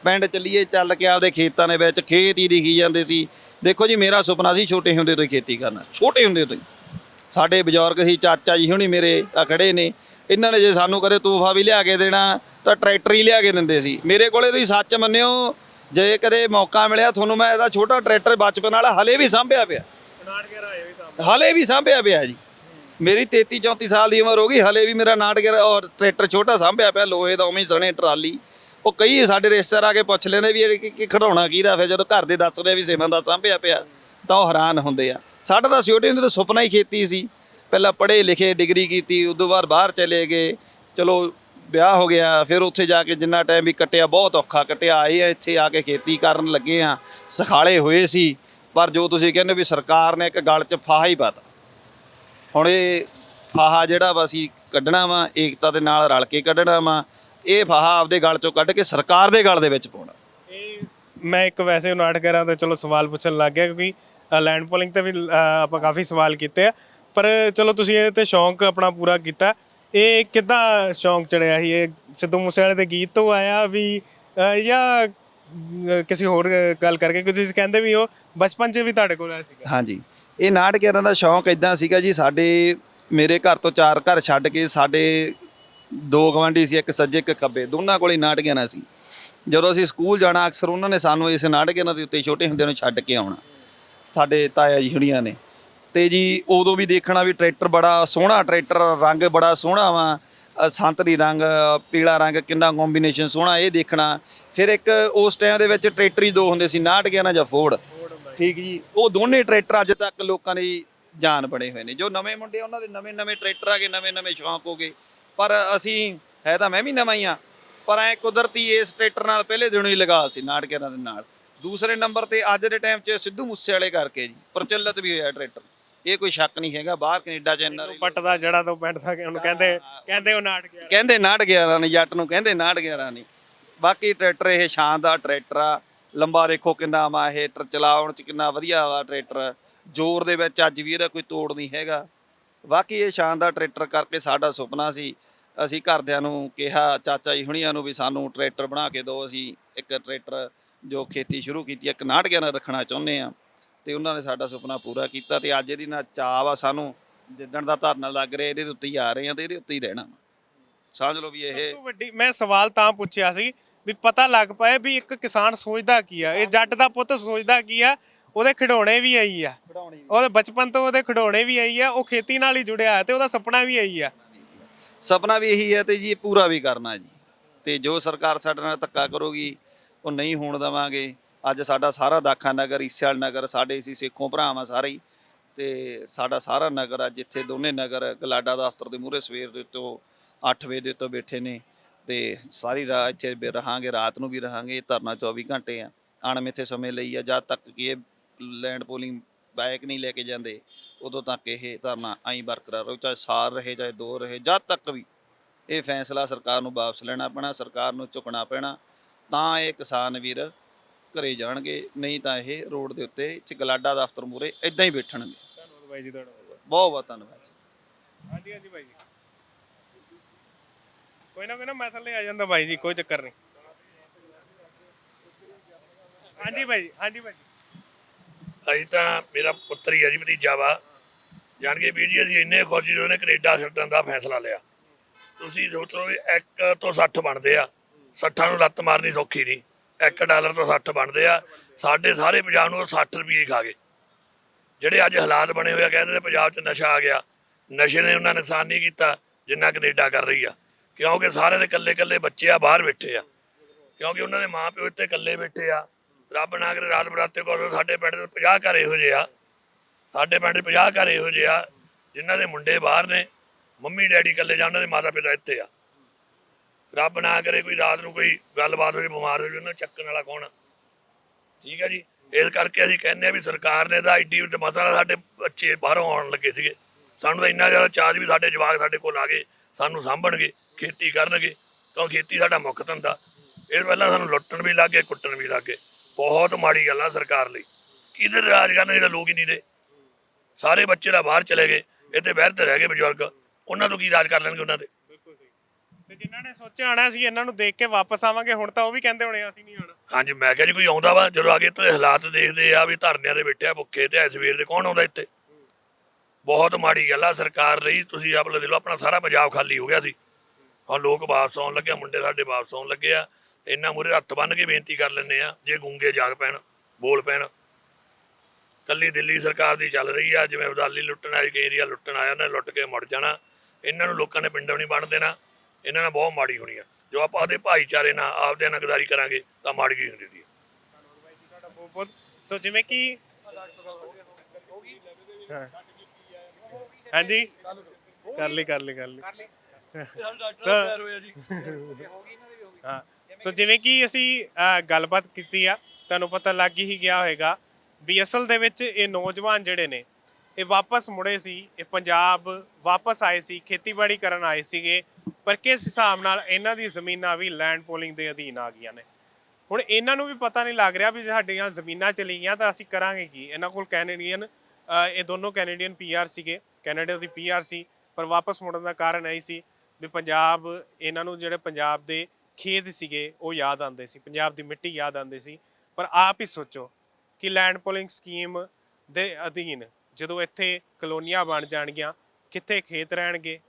ਪਿੰਡ ਚੱਲੀਏ ਚੱਲ ਕੇ ਆਪਦੇ ਖੇਤਾਂ ਦੇ ਵਿੱਚ ਖੇਤ ਹੀ ਦਿਖੀ ਜਾਂਦੇ ਸੀ। ਦੇਖੋ ਜੀ ਮੇਰਾ ਸੁਪਨਾ ਸੀ ਛੋਟੇ ਹੁੰਦੇ ਤੋਂ ਹੀ ਖੇਤੀ ਕਰਨਾ ਛੋਟੇ ਹੁੰਦੇ ਤੋਂ ਹੀ। ਸਾਡੇ ਬਜ਼ੁਰਗ ਸੀ ਚਾਚਾ ਜੀ ਹੁਣੀ ਮੇਰੇ ਆ ਖੜੇ ਨੇ। ਇਹਨਾਂ ਨੇ ਜੇ ਸਾਨੂੰ ਕਦੇ ਤੋਹਫਾ ਵੀ ਲਿਆ ਕੇ ਦੇਣਾ ਤਾਂ ਟਰੈਕਟਰ ਹੀ ਲਿਆ ਕੇ ਦਿੰਦੇ ਸੀ। ਮੇਰੇ ਕੋਲੇ ਤੁਸੀਂ ਸੱਚ ਮੰਨਿਓ ਜੇ ਕਦੇ ਮੌਕਾ ਮਿਲਿਆ ਤੁਹਾਨੂੰ ਮੈਂ ਇਹਦਾ ਛੋਟਾ ਟਰੈਕਟਰ ਬਚਪਨ ਵਾਲਾ ਹਲੇ ਵੀ ਸਾਂਭਿਆ ਪਿਆ। ਹਲੇ ਵੀ ਸਾਂਭਿਆ ਪਿਆ ਜੀ। ਮੇਰੀ 33 34 ਸਾਲ ਦੀ ਉਮਰ ਹੋ ਗਈ ਹਲੇ ਵੀ ਮੇਰਾ ਨਾਟਕ ਔਰ ਟਰੈਕਟਰ ਛੋਟਾ ਸਾਂਭਿਆ ਪਿਆ ਲੋਹੇ ਦਾ ਉਵੇਂ ਸਣੇ ਟਰਾਲੀ। ਉਹ ਕਈ ਸਾਡੇ ਰਿਸ਼ਤੇਦਾਰ ਆ ਕੇ ਪੁੱਛ ਲੈਂਦੇ ਵੀ ਇਹ ਕੀ- ਕੀ ਖਿਡੌਣਾ ਕਿਹਦਾ? ਫਿਰ ਜਦੋਂ ਘਰ ਦੇ ਦੱਸਦੇ ਵੀ ਸੇਵਾਂ ਦਾ ਸਾਂਭਿਆ ਪਿਆ, ਤਾਂ ਉਹ ਹੈਰਾਨ ਹੁੰਦੇ ਆ। ਸਾਡਾ ਤਾਂ ਛੋਟੇ ਹੁੰਦੇ ਤੋਂ ਸੁਪਨਾ ਹੀ ਖੇਤੀ ਸੀ। ਪਹਿਲਾਂ ਪੜ੍ਹੇ ਲਿਖੇ, ਡਿਗਰੀ ਕੀਤੀ, ਉਦੋਂ ਬਾਅਦ ਬਾਹਰ ਚਲੇ ਗਏ। ਚਲੋ, ਵਿਆਹ ਹੋ ਗਿਆ, ਫਿਰ ਉੱਥੇ ਜਾ ਕੇ ਜਿੰਨਾ ਟਾਈਮ ਵੀ ਕੱਟਿਆ, ਬਹੁਤ ਔਖਾ ਕੱਟਿਆ। ਆਏ ਆ, ਇੱਥੇ ਆ ਕੇ ਖੇਤੀ ਕਰਨ ਲੱਗੇ ਆ। ਸਖਾਲੇ ਹੋਏ ਸੀ। ਪਰ ਜੋ ਤੁਸੀਂ ਕਹਿੰਦੇ ਵੀ ਸਰਕਾਰ ਨੇ ਇੱਕ ਗਲ 'ਚ ਫਾਹਾ ਹੀ ਪਾਤਾ। ਹੁਣ ਇਹ ਫਾਹਾ ਜਿਹੜਾ ਵਾ ਅਸੀਂ ਕੱਢਣਾ ਵਾ, ਏਕਤਾ ਦੇ ਨਾਲ ਰਲ ਕੇ ਕੱਢਣਾ ਵਾ। ਇਹ ਫਾਹਾ ਆਪਦੇ ਗਲ 'ਚੋਂ ਕੱਢ ਕੇ ਸਰਕਾਰ ਦੇ ਗਲ ਦੇ ਵਿੱਚ ਪਾਉਣਾ। ਇਹ ਮੈਂ ਇੱਕ ਵੈਸੇ ਨਾਟਕਰਾਂ ਤੇ ਚਲੋ ਸਵਾਲ ਪੁੱਛਣ ਲੱਗ ਗਿਆ ਕਿਉਂਕਿ ਲੈਂਡ ਪੋਲਿੰਗ ਤੇ ਵੀ ਆਪਾਂ ਕਾਫੀ ਸਵਾਲ ਕੀਤੇ ਆ। ਪਰ ਚਲੋ ਤੁਸੀਂ ਇਹ ਤੇ ਸ਼ੌਂਕ ਆਪਣਾ ਪੂਰਾ ਕੀਤਾ। ਇਹ ਕਿੱਦਾਂ ਸ਼ੌਂਕ ਚੜਿਆ ਸੀ? ਇਹ ਸਿੱਧੂ ਮੂਸੇਵਾਲੇ ਦੇ ਗੀਤ ਤੋਂ ਆਇਆ ਵੀ ਜਾਂ ਕਿਸੇ ਹੋਰ ਗੱਲ ਕਰਕੇ? ਕਿਉਂਕਿ ਤੁਸੀਂ ਕਹਿੰਦੇ ਵੀ ਉਹ ਬਚਪਨ 'ਚ ਵੀ ਤੁਹਾਡੇ ਕੋਲ ਆਇਆ ਸੀਗਾ। ਹਾਂਜੀ। ਇਹ ਨਾਟਕਾਂ ਦਾ ਸ਼ੌਂਕ ਇਦਾਂ ਸੀਗਾ ਜੀ ਸਾਡੇ ਮੇਰੇ ਘਰ ਤੋਂ ਚਾਰ ਘਰ ਛੱਡ ਕੇ ਸਾਡੇ ਦੋ ਗਵਾਂਢੀ ਸੀ, ਇੱਕ ਸੱਜੇ, ਇੱਕ ਖੱਬੇ। ਦੋਨਾਂ ਕੋਲ ਹੀ ਨਾਟਕਾਂ ਨਾ ਸੀ। ਜਦੋਂ ਅਸੀਂ ਸਕੂਲ ਜਾਣਾ, ਅਕਸਰ ਉਹਨਾਂ ਨੇ ਸਾਨੂੰ ਇਸ ਨਾਟਕਾਂ ਦੇ ਉੱਤੇ ਛੋਟੇ ਹੁੰਦਿਆਂ ਨੂੰ ਛੱਡ ਕੇ ਆਉਣਾ। ਸਾਡੇ ਤਾਇਆ ਜੀ ਹੁਣੀਆਂ ਨੇ। ਤੇ ਜੀ ਉਦੋਂ ਵੀ ਦੇਖਣਾ ਵੀ ਟਰੈਕਟਰ ਬੜਾ ਸੋਹਣਾ ਟਰੈਕਟਰ, ਰੰਗ ਬੜਾ ਸੋਹਣਾ ਵਾ। ਸੰਤਰੀ ਰੰਗ, ਪੀਲਾ ਰੰਗ, ਕਿੰਨਾ ਕੰਬੀਨੇਸ਼ਨ ਸੋਹਣਾ ਇਹ ਦੇਖਣਾ। ਫਿਰ ਇੱਕ ਉਸ ਟਾਈਮ ਦੇ ਵਿੱਚ ਟਰੈਕਟਰ ਹੀ ਦੋ ਹੁੰਦੇ ਸੀ 911 ਜਾਂ ਫੋਰਡ ਠੀਕ ਜੀ, ਉਹ ਦੋਨੇ ਟਰੈਕਟਰ ਅੱਜ ਤੱਕ ਲੋਕਾਂ ਦੀ ਜਾਨ ਬਣੇ ਹੋਏ ਨੇ। ਜੋ ਨਵੇਂ ਮੁੰਡੇ, ਉਹਨਾਂ ਦੇ ਨਵੇਂ ਨਵੇਂ ਟਰੈਕਟਰ ਆ ਗਏ ਨਵੇਂ ਨਵੇਂ ਸ਼ੌਂਕ ਹੋ ਗਏ। ਪਰ ਅਸੀਂ ਹੈ ਤਾਂ ਮੈਂ ਵੀ ਨਵਾਂ ਹੀ ਆ ਪਰ ਐ ਕੁਦਰਤੀ ਇਸ ਟਰੈਕਟਰ ਨਾਲ ਪਹਿਲੇ ਦਿਨੋਂ ਹੀ ਲਗਾ ਸੀ ਨਾਟਕਾਂ ਦੇ ਨਾਲ। ਦੂਸਰੇ ਨੰਬਰ ਤੇ ਅੱਜ ਦੇ ਟਾਈਮ 'ਚ ਸਿੱਧੂ ਮੂਸੇ ਵਾਲੇ ਕਰਕੇ ਜੀ ਪ੍ਰਚਲਿਤ ਵੀ ਹੋਇਆ ਟਰੈਕਟਰ। ਇਹ ਕੋਈ ਸ਼ੱਕ ਨਹੀਂ ਹੈਗਾ ਬਾਹਰ ਕੈਨੇਡਾ ਚ ਇੰਨਾ ਪੱਟ ਦਾ ਜੜਾ ਤੋਂ ਪੈਂਟ ਦਾ ਉਹਨੂੰ ਕਹਿੰਦੇ ਕਹਿੰਦੇ ਉਹ ਨਾਟਕ ਆ ਕਹਿੰਦੇ 911 ਨਹੀਂ ਜੱਟ ਨੂੰ ਕਹਿੰਦੇ 911 ਨਹੀਂ ਬਾਕੀ ਟਰੈਕਟਰ ਇਹ ਸ਼ਾਨਦਾਰ ਟਰੈਕਟਰ ਆ। ਲੰਬਾ ਦੇਖੋ ਕਿੰਨਾ ਵਾ ਇਹ ਟਰ ਚਲਾਉਣ ਚ ਕਿੰਨਾ ਵਧੀਆ ਵਾ ਟਰੈਕਟਰ। ਜ਼ੋਰ ਦੇ ਵਿੱਚ ਅੱਜ ਵੀ ਇਹਦਾ ਕੋਈ ਤੋੜ ਨਹੀਂ ਹੈਗਾ। ਬਾਕੀ ਇਹ ਸ਼ਾਨਦਾਰ ਟਰੈਕਟਰ ਕਰਕੇ ਸਾਡਾ ਸੁਪਨਾ ਸੀ। ਅਸੀਂ ਘਰਦਿਆਂ ਨੂੰ ਕਿਹਾ ਚਾਚਾ ਜੀ ਹੁਣੀਆਂ ਨੂੰ ਵੀ ਸਾਨੂੰ ਟਰੈਕਟਰ ਬਣਾ ਕੇ ਦਿਓ ਅਸੀਂ ਇੱਕ ਟਰੈਕਟਰ ਜੋ ਖੇਤੀ ਸ਼ੁਰੂ ਕੀਤੀ ਇੱਕ 911 ਰੱਖਣਾ ਚਾਹੁੰਦੇ ਆ। ਤੇ ਉਹਨਾਂ ਨੇ ਸਾਡਾ ਸੁਪਨਾ ਪੂਰਾ ਕੀਤਾ ਤੇ ਅੱਜ ਇਹਦੀ ਨਾ ਚਾਅ ਵਾ ਸਾਨੂੰ ਜਿੱਦਣ ਦਾ ਧਰਨਾ ਲੱਗ ਰਿਹਾ ਇਹਦੇ ਉੱਤੇ ਹੀ ਆ ਰਹੇ ਆ ਤੇ ਇਹਦੇ ਉੱਤੇ ਹੀ ਰਹਿਣਾ ਸਮਝ ਲਓ ਵੀ ਇਹ ਵੱਡੀ ਮੈਂ ਸਵਾਲ ਤਾਂ ਪੁੱਛਿਆ ਸੀ ਵੀ ਪਤਾ ਲੱਗ ਪਾਏ ਵੀ ਇੱਕ ਕਿਸਾਨ ਸੋਚਦਾ ਕੀ ਆ? ਇਹ ਜੱਟ ਦਾ ਪੁੱਤ ਸੋਚਦਾ ਕੀ ਆ? ਉਹਦੇ ਖਿਡੌਣੇ ਵੀ ਆਈ ਆ। ਉਹਦੇ ਬਚਪਨ ਤੋਂ ਉਹਦੇ ਖਿਡੌਣੇ ਵੀ ਆਈ ਆ ਉਹ ਖੇਤੀ ਨਾਲ ਹੀ ਜੁੜਿਆ ਹੈ ਤੇ ਉਹਦਾ ਸੁਪਨਾ ਵੀ ਆਈ ਆ। ਸੁਪਨਾ ਵੀ ਇਹੀ ਹੈ ਤੇ ਜੀ, ਇਹ ਪੂਰਾ ਵੀ ਕਰਨਾ ਜੀ। ਤੇ ਜੋ ਸਰਕਾਰ ਸਾਡੇ ਨਾਲ ਧੱਕਾ ਕਰੂਗੀ, ਉਹ ਨਹੀਂ ਹੋਣ ਦੇਵਾਂਗੇ। ਅੱਜ ਸਾਡਾ ਸਾਰਾ ਦਾਖਾ ਨਗਰ, ਈਸਿਆਲ ਨਗਰ, ਸਾਡੇ ਅਸੀਂ ਸੇਖੋਂ ਭਰਾਵਾਂ ਸਾਰੇ। ਹੀ ਤੇ ਸਾਡਾ ਸਾਰਾ ਨਗਰ ਆ, ਜਿੱਥੇ ਦੋਨੇ ਨਗਰ ਗਲਾਡਾ ਦਫ਼ਤਰ ਦੇ ਮੂਹਰੇ ਸਵੇਰ ਦੇ ਤੋਂ 8 ਵਜੇ ਦੇ ਤੋਂ ਬੈਠੇ ਨੇ। ਤੇ ਸਾਰੀ ਰਾਤ ਇੱਥੇ ਰਹਾਂਗੇ, ਰਾਤ ਨੂੰ ਵੀ ਰਹਾਂਗੇ, ਇਹ ਧਰਨਾ 24 ਘੰਟੇ ਆ। ਅਣਮਿੱਥੇ ਸਮੇਂ ਲਈ ਆ, ਜਦ ਤੱਕ ਕਿ ਇਹ ਲੈਂਡ ਪੋਲਿੰਗ ਬਾਈਕ ਨਹੀਂ ਲੈ ਕੇ ਜਾਂਦੇ ਉਦੋਂ ਤੱਕ ਇਹ ਧਰਨਾ ਐਂ ਬਰਕਰਾਰ ਰਹੂ ਚਾਹੇ ਸਾਲ ਰਹੇ ਚਾਹੇ ਦੋ ਰਹੇ ਜਦ ਤੱਕ ਵੀ ਇਹ ਫੈਸਲਾ ਸਰਕਾਰ ਨੂੰ ਵਾਪਸ ਲੈਣਾ ਪੈਣਾ ਸਰਕਾਰ ਨੂੰ ਝੁਕਣਾ ਪੈਣਾ ਤਾਂ ਇਹ ਕਿਸਾਨ ਵੀਰ ਘਰੇ ਜਾਣਗੇ ਨਹੀਂ ਤਾਂ ਇਹ ਰੋਡ ਦੇ ਉੱਤੇ ਚਗਲਾਡਾ ਦਫ਼ਤਰ ਮੂਰੇ ਇਦਾਂ ਹੀ ਬੈਠਣਗੇ। ਧੰਨਵਾਦ ਬਾਈ ਜੀ ਤੁਹਾਡਾ। ਬਹੁਤ ਬਹੁਤ ਧੰਨਵਾਦ ਜੀ। ਹਾਂਜੀ ਹਾਂਜੀ ਬਾਈ ਜੀ। ਕੋਈ ਨਾ ਕੋਈ ਨਾ ਮੈਂ ਥੱਲੇ ਆ ਜਾਂਦਾ ਬਾਈ ਜੀ ਕੋਈ ਚੱਕਰ ਨਹੀਂ। ਹਾਂਜੀ ਬਾਈ ਜੀ ਹਾਂਜੀ ਬਾਈ ਜੀ। ਅਸੀਂ ਤਾਂ, ਮੇਰਾ ਪੁੱਤਰ ਹੀ ਹੈ ਜੀ ਭਤੀਜਾ ਵਾ। ਜਾਣ ਕੇ ਵੀਰ ਜੀ, ਅਸੀਂ ਇੰਨੇ ਖੁਸ਼ ਜੋ ਨੇ ਕੈਨੇਡਾ ਛੱਡਣ ਦਾ ਫੈਸਲਾ ਲਿਆ। ਤੁਸੀਂ ਸੋਚ ਲਓ ਵੀ ਇੱਕ ਤੋਂ 60 ਬਣਦੇ ਆ। 60 ਨੂੰ ਲੱਤ ਮਾਰਨੀ ਸੌਖੀ ਨਹੀਂ। 1 ਡਾਲਰ ਤੋਂ 60 ਬਣਦੇ ਆ। ਸਾਡੇ ਸਾਰੇ ਪੰਜਾਬ ਨੂੰ ਉਹ 60 ਰੁਪਏ ਖਾ ਗਏ। ਜਿਹੜੇ ਅੱਜ ਹਾਲਾਤ ਬਣੇ ਹੋਏ ਆ, ਕਹਿੰਦੇ ਨੇ ਪੰਜਾਬ 'ਚ ਨਸ਼ਾ ਆ ਗਿਆ। ਨਸ਼ੇ ਨੇ ਉਹਨਾਂ ਨੁਕਸਾਨ ਨਹੀਂ ਕੀਤਾ, ਜਿੰਨਾ ਕੈਨੇਡਾ ਕਰ ਰਹੀ ਆ। ਕਿਉਂਕਿ ਸਾਰੇ ਦੇ ਇਕੱਲੇ ਇਕੱਲੇ ਬੱਚੇ ਆ, ਬਾਹਰ ਬੈਠੇ ਆ। ਕਿਉਂਕਿ ਉਹਨਾਂ ਦੇ ਮਾਪਿਓ ਇੱਥੇ ਇਕੱਲੇ ਬੈਠੇ ਆ। ਰੱਬ ਨਾ ਕਰੇ, ਰਾਤ ਬਰਾਤੇ ਕੋਲ ਸਾਡੇ ਪਿੰਡ ਦੇ 50 ਘਰ ਇਹੋ ਜਿਹੇ ਆ। ਸਾਡੇ ਪਿੰਡ ਦੇ 50 ਘਰ ਇਹੋ ਜਿਹੇ ਆ, ਜਿਨ੍ਹਾਂ ਦੇ ਮੁੰਡੇ ਬਾਹਰ ਨੇ, ਮੰਮੀ, ਡੈਡੀ ਇਕੱਲੇ ਜਾਂ ਉਹਨਾਂ ਦੇ ਮਾਤਾ ਪਿਤਾ ਇੱਥੇ ਆ। ਰੱਬ ਨਾ ਕਰੇ ਕੋਈ ਰਾਤ ਨੂੰ ਕੋਈ ਗੱਲਬਾਤ ਹੋ ਜੇ, ਬਿਮਾਰ ਹੋ ਜੇ, ਉਹਨਾਂ ਨੂੰ ਚੱਕਣ ਵਾਲਾ ਕੌਣ ਆ? ਠੀਕ ਹੈ ਜੀ? ਇਸ ਕਰਕੇ ਅਸੀਂ ਕਹਿੰਦੇ ਆ ਵੀ ਸਰਕਾਰ ਨੇ ਤਾਂ ਐਡੀ ਵੱਡਾ ਮਸਲਾ ਸਾਡੇ ਬੱਚੇ ਬਾਹਰੋਂ ਆਉਣ ਲੱਗੇ ਸੀਗੇ। ਸਾਨੂੰ ਤਾਂ ਇੰਨਾ ਜ਼ਿਆਦਾ ਚਾਰਜ ਵੀ ਸਾਡੇ ਜਵਾਕ ਸਾਡੇ ਕੋਲ ਆ ਗਏ, ਸਾਨੂੰ ਸਾਂਭਣਗੇ, ਖੇਤੀ ਕਰਨਗੇ ਕਿਉਂ ਖੇਤੀ ਸਾਡਾ ਮੁੱਖ ਧੰਦਾ। ਇਹ ਪਹਿਲਾਂ ਸਾਨੂੰ ਲੁੱਟਣ ਵੀ ਲੱਗੇ ਕੁੱਟਣ ਵੀ ਲੱਗੇ ਬਹੁਤ ਮਾੜੀ ਗੱਲ ਆ ਸਰਕਾਰ ਲਈ। ਕਿਧਰ ਰਾਜ ਕਰਨ ਜਿਹੜਾ ਲੋਕ ਹੀ ਨਹੀਂ ਰਹੇ? ਸਾਰੇ ਬੱਚੇ ਦਾ ਬਾਹਰ ਚਲੇ ਗਏ ਇੱਥੇ ਬਹਿਰ ਤੇ ਰਹਿ ਗਏ ਬਜ਼ੁਰਗ। ਉਹਨਾਂ ਤੋਂ ਕੀ ਰਾਜ ਕਰ ਲੈਣਗੇ ਉਹਨਾਂ ਦੇ? ਬਿਲਕੁਲ ਸਹੀ। ਤੇ ਜਿਨ੍ਹਾਂ ਨੇ ਸੋਚਿਆ ਆਣਾ ਸੀ ਇਹਨਾਂ ਨੂੰ ਦੇਖ ਕੇ ਵਾਪਸ ਆਵਾਂਗੇ ਹੁਣ ਤਾਂ ਉਹ ਵੀ ਕਹਿੰਦੇ ਹੋਣੇ ਅਸੀਂ ਨਹੀਂ ਆਉਣਾ। ਹਾਂਜੀ ਮੈਂ ਕਿਹਾ ਜੀ ਕੋਈ ਆਉਂਦਾ ਵਾ ਜਦੋਂ ਆਗੇ ਤੇ ਹਾਲਾਤ ਦੇਖਦੇ ਆ ਵੀ ਧਰਨਿਆਂ ਦੇ ਬੈਠਿਆ ਭੁੱਖੇ ਤੇ ਸਵੇਰ ਦੇ ਕੌਣ ਆਉਂਦਾ ਇੱਥੇ? ਬਹੁਤ ਮਾੜੀ ਗੱਲ ਆ ਸਰਕਾਰ ਰਹੀ ਤੁਸੀਂ ਆਪ ਲੈ ਲਓ ਆਪਣਾ ਸਾਰਾ ਪੰਜਾਬ ਖਾਲੀ ਹੋ ਗਿਆ ਸੀ। ਹੁਣ ਲੋਕ ਵਾਪਸ ਆਉਣ ਲੱਗੇ ਆ, ਮੁੰਡੇ ਸਾਡੇ ਵਾਪਸ ਆਉਣ ਲੱਗੇ ਆ। ਇੰਨਾ ਮੂਰੇ ਹੱਥ ਬੰਨ ਕੇ ਬੇਨਤੀ ਕਰ ਲੈਂਦੇ ਆ ਜੇ ਗੂੰਗੇ ਜਾਗ ਪੈਣ ਬੋਲ ਪੈਣ। ਕੱਲੀ ਦਿੱਲੀ ਸਰਕਾਰ ਦੀ ਚੱਲ ਰਹੀ ਆ ਜਿਵੇਂ ਅਬਦਾਲੀ ਲੁੱਟਣ ਆਈ ਕਈ ਏਰੀਆ ਲੁੱਟਣ ਆਇਆ ਉਹਨੇ ਲੁੱਟ ਕੇ ਮੁੜ ਜਾਣਾ। ਇਹਨਾਂ ਨੂੰ ਲੋਕਾਂ ਨੇ ਪਿੰਡੋਂ ਨਹੀਂ ਬਣ ਦੇਣਾ। ਇਹਨਾਂ ਨਾਲ ਬਹੁਤ ਮਾੜੀ ਹੋਣੀ ਆ। ਜੋ ਆਪਾਂ ਆਪਦੇ ਭਾਈਚਾਰੇ ਨਾਲ ਆਪਦੇ ਨਾਲ ਗਦਾਰੀ ਕਰਾਂਗੇ ਤਾਂ ਮਾੜੀ ਹੀ ਹੁੰਦੀ ਦੀ ਸੋ ਜਿਵੇਂ ਕਿ ਹਾਂ। ਹਾਂਜੀ। ਕਰ ਲਈ ਕਰ ਲਈ ਕਰ ਲਈ। ਹਾਂ। ਸੋ ਜਿਵੇਂ ਕਿ ਅਸੀਂ ਅਹ, ਗੱਲਬਾਤ ਕੀਤੀ ਆ ਤੁਹਾਨੂੰ ਪਤਾ ਲੱਗ ਹੀ ਗਿਆ ਹੋਵੇਗਾ ਵੀ ਅਸਲ ਦੇ ਵਿੱਚ ਇਹ ਨੌਜਵਾਨ ਜਿਹੜੇ ਨੇ ਇਹ ਵਾਪਸ ਮੁੜੇ ਸੀ ਇਹ ਪੰਜਾਬ ਵਾਪਸ ਆਏ ਸੀ ਖੇਤੀਬਾੜੀ ਕਰਨ ਆਏ ਸੀਗੇ ਪਰ ਕਿਸ ਹਿਸਾਬ ਨਾਲ ਇਹਨਾਂ ਦੀ ਜ਼ਮੀਨਾਂ ਵੀ ਲੈਂਡ ਪੋਲਿੰਗ ਦੇ ਅਧੀਨ ਆ ਗਈਆਂ ਨੇ? ਹੁਣ ਇਹਨਾਂ ਨੂੰ ਵੀ ਪਤਾ ਨਹੀਂ ਲੱਗ ਰਿਹਾ ਵੀ ਸਾਡੀਆਂ ਜ਼ਮੀਨਾਂ ਚਲੀ ਗਈਆਂ ਤਾਂ ਅਸੀਂ ਕਰਾਂਗੇ ਕੀ? ਇਹਨਾਂ ਕੋਲ ਕੈਨੇਡੀਅਨ ਅਹ ਇਹ ਦੋਨੋਂ ਕੈਨੇਡੀਅਨ ਪੀਆਰ ਸੀਗੇ ਕੈਨੇਡਾ ਦੀ ਪੀਆਰ ਸੀ ਪਰ ਵਾਪਸ ਮੁੜਨ ਦਾ ਕਾਰਨ ਇਹ ਸੀ ਵੀ ਪੰਜਾਬ ਇਹਨਾਂ ਨੂੰ ਜਿਹੜੇ ਪੰਜਾਬ ਦੇ ਖੇਤ ਸੀਗੇ, ਉਹ ਯਾਦ ਆਉਂਦੇ ਸੀ, ਪੰਜਾਬ ਦੀ ਮਿੱਟੀ ਯਾਦ ਆਉਂਦੇ ਸੀ, ਪਰ ਆਪ ਹੀ ਸੋਚੋ ਕਿ ਲੈਂਡ ਪੋਲਿੰਗ ਸਕੀਮ ਦੇ ਅਧੀਨ ਜਦੋਂ ਇੱਥੇ ਕਲੋਨੀਆਂ ਬਣ ਜਾਣਗੀਆਂ, ਕਿੱਥੇ ਖੇਤ ਰਹਿਣਗੇ,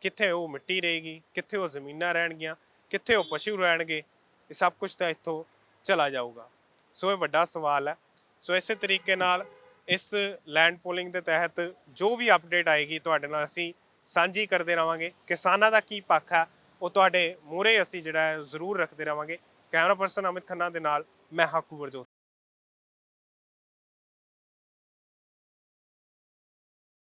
ਕਿੱਥੇ ਉਹ ਮਿੱਟੀ ਰਹੇਗੀ, ਕਿੱਥੇ ਉਹ ਜ਼ਮੀਨਾਂ ਰਹਿਣਗੀਆਂ, ਕਿੱਥੇ ਉਹ ਪਸ਼ੂ ਰਹਿਣਗੇ, ਇਹ ਸਭ ਕੁਝ ਤਾਂ ਇੱਥੋਂ ਚਲਾ ਜਾਊਗਾ। ਸੋ ਇਹ ਵੱਡਾ ਸਵਾਲ ਹੈ। ਸੋ ਇਸੇ ਤਰੀਕੇ ਨਾਲ ਇਸ ਲੈਂਡ ਪੋਲਿੰਗ ਦੇ ਤਹਿਤ ਜੋ ਵੀ ਅਪਡੇਟ ਆਏਗੀ, ਤੁਹਾਡੇ ਨਾਲ ਅਸੀਂ ਸਾਂਝੀ ਕਰਦੇ ਰਵਾਂਗੇ। ਕਿਸਾਨਾਂ ਦਾ ਕੀ ਪੱਖ ਹੈ? ਉਹ ਤੁਹਾਡੇ ਮੂਹਰੇ ਅਸੀਂ ਜਿਹੜਾ ਹੈ ਜ਼ਰੂਰ ਰੱਖਦੇ ਰਵਾਂਗੇ ਕੈਮਰਾ ਪਰਸਨ ਅਮਿਤ ਖੰਨਾ ਦੇ ਨਾਲ, ਮੈਂ ਹਾਕੂ ਵਰਜੋਤ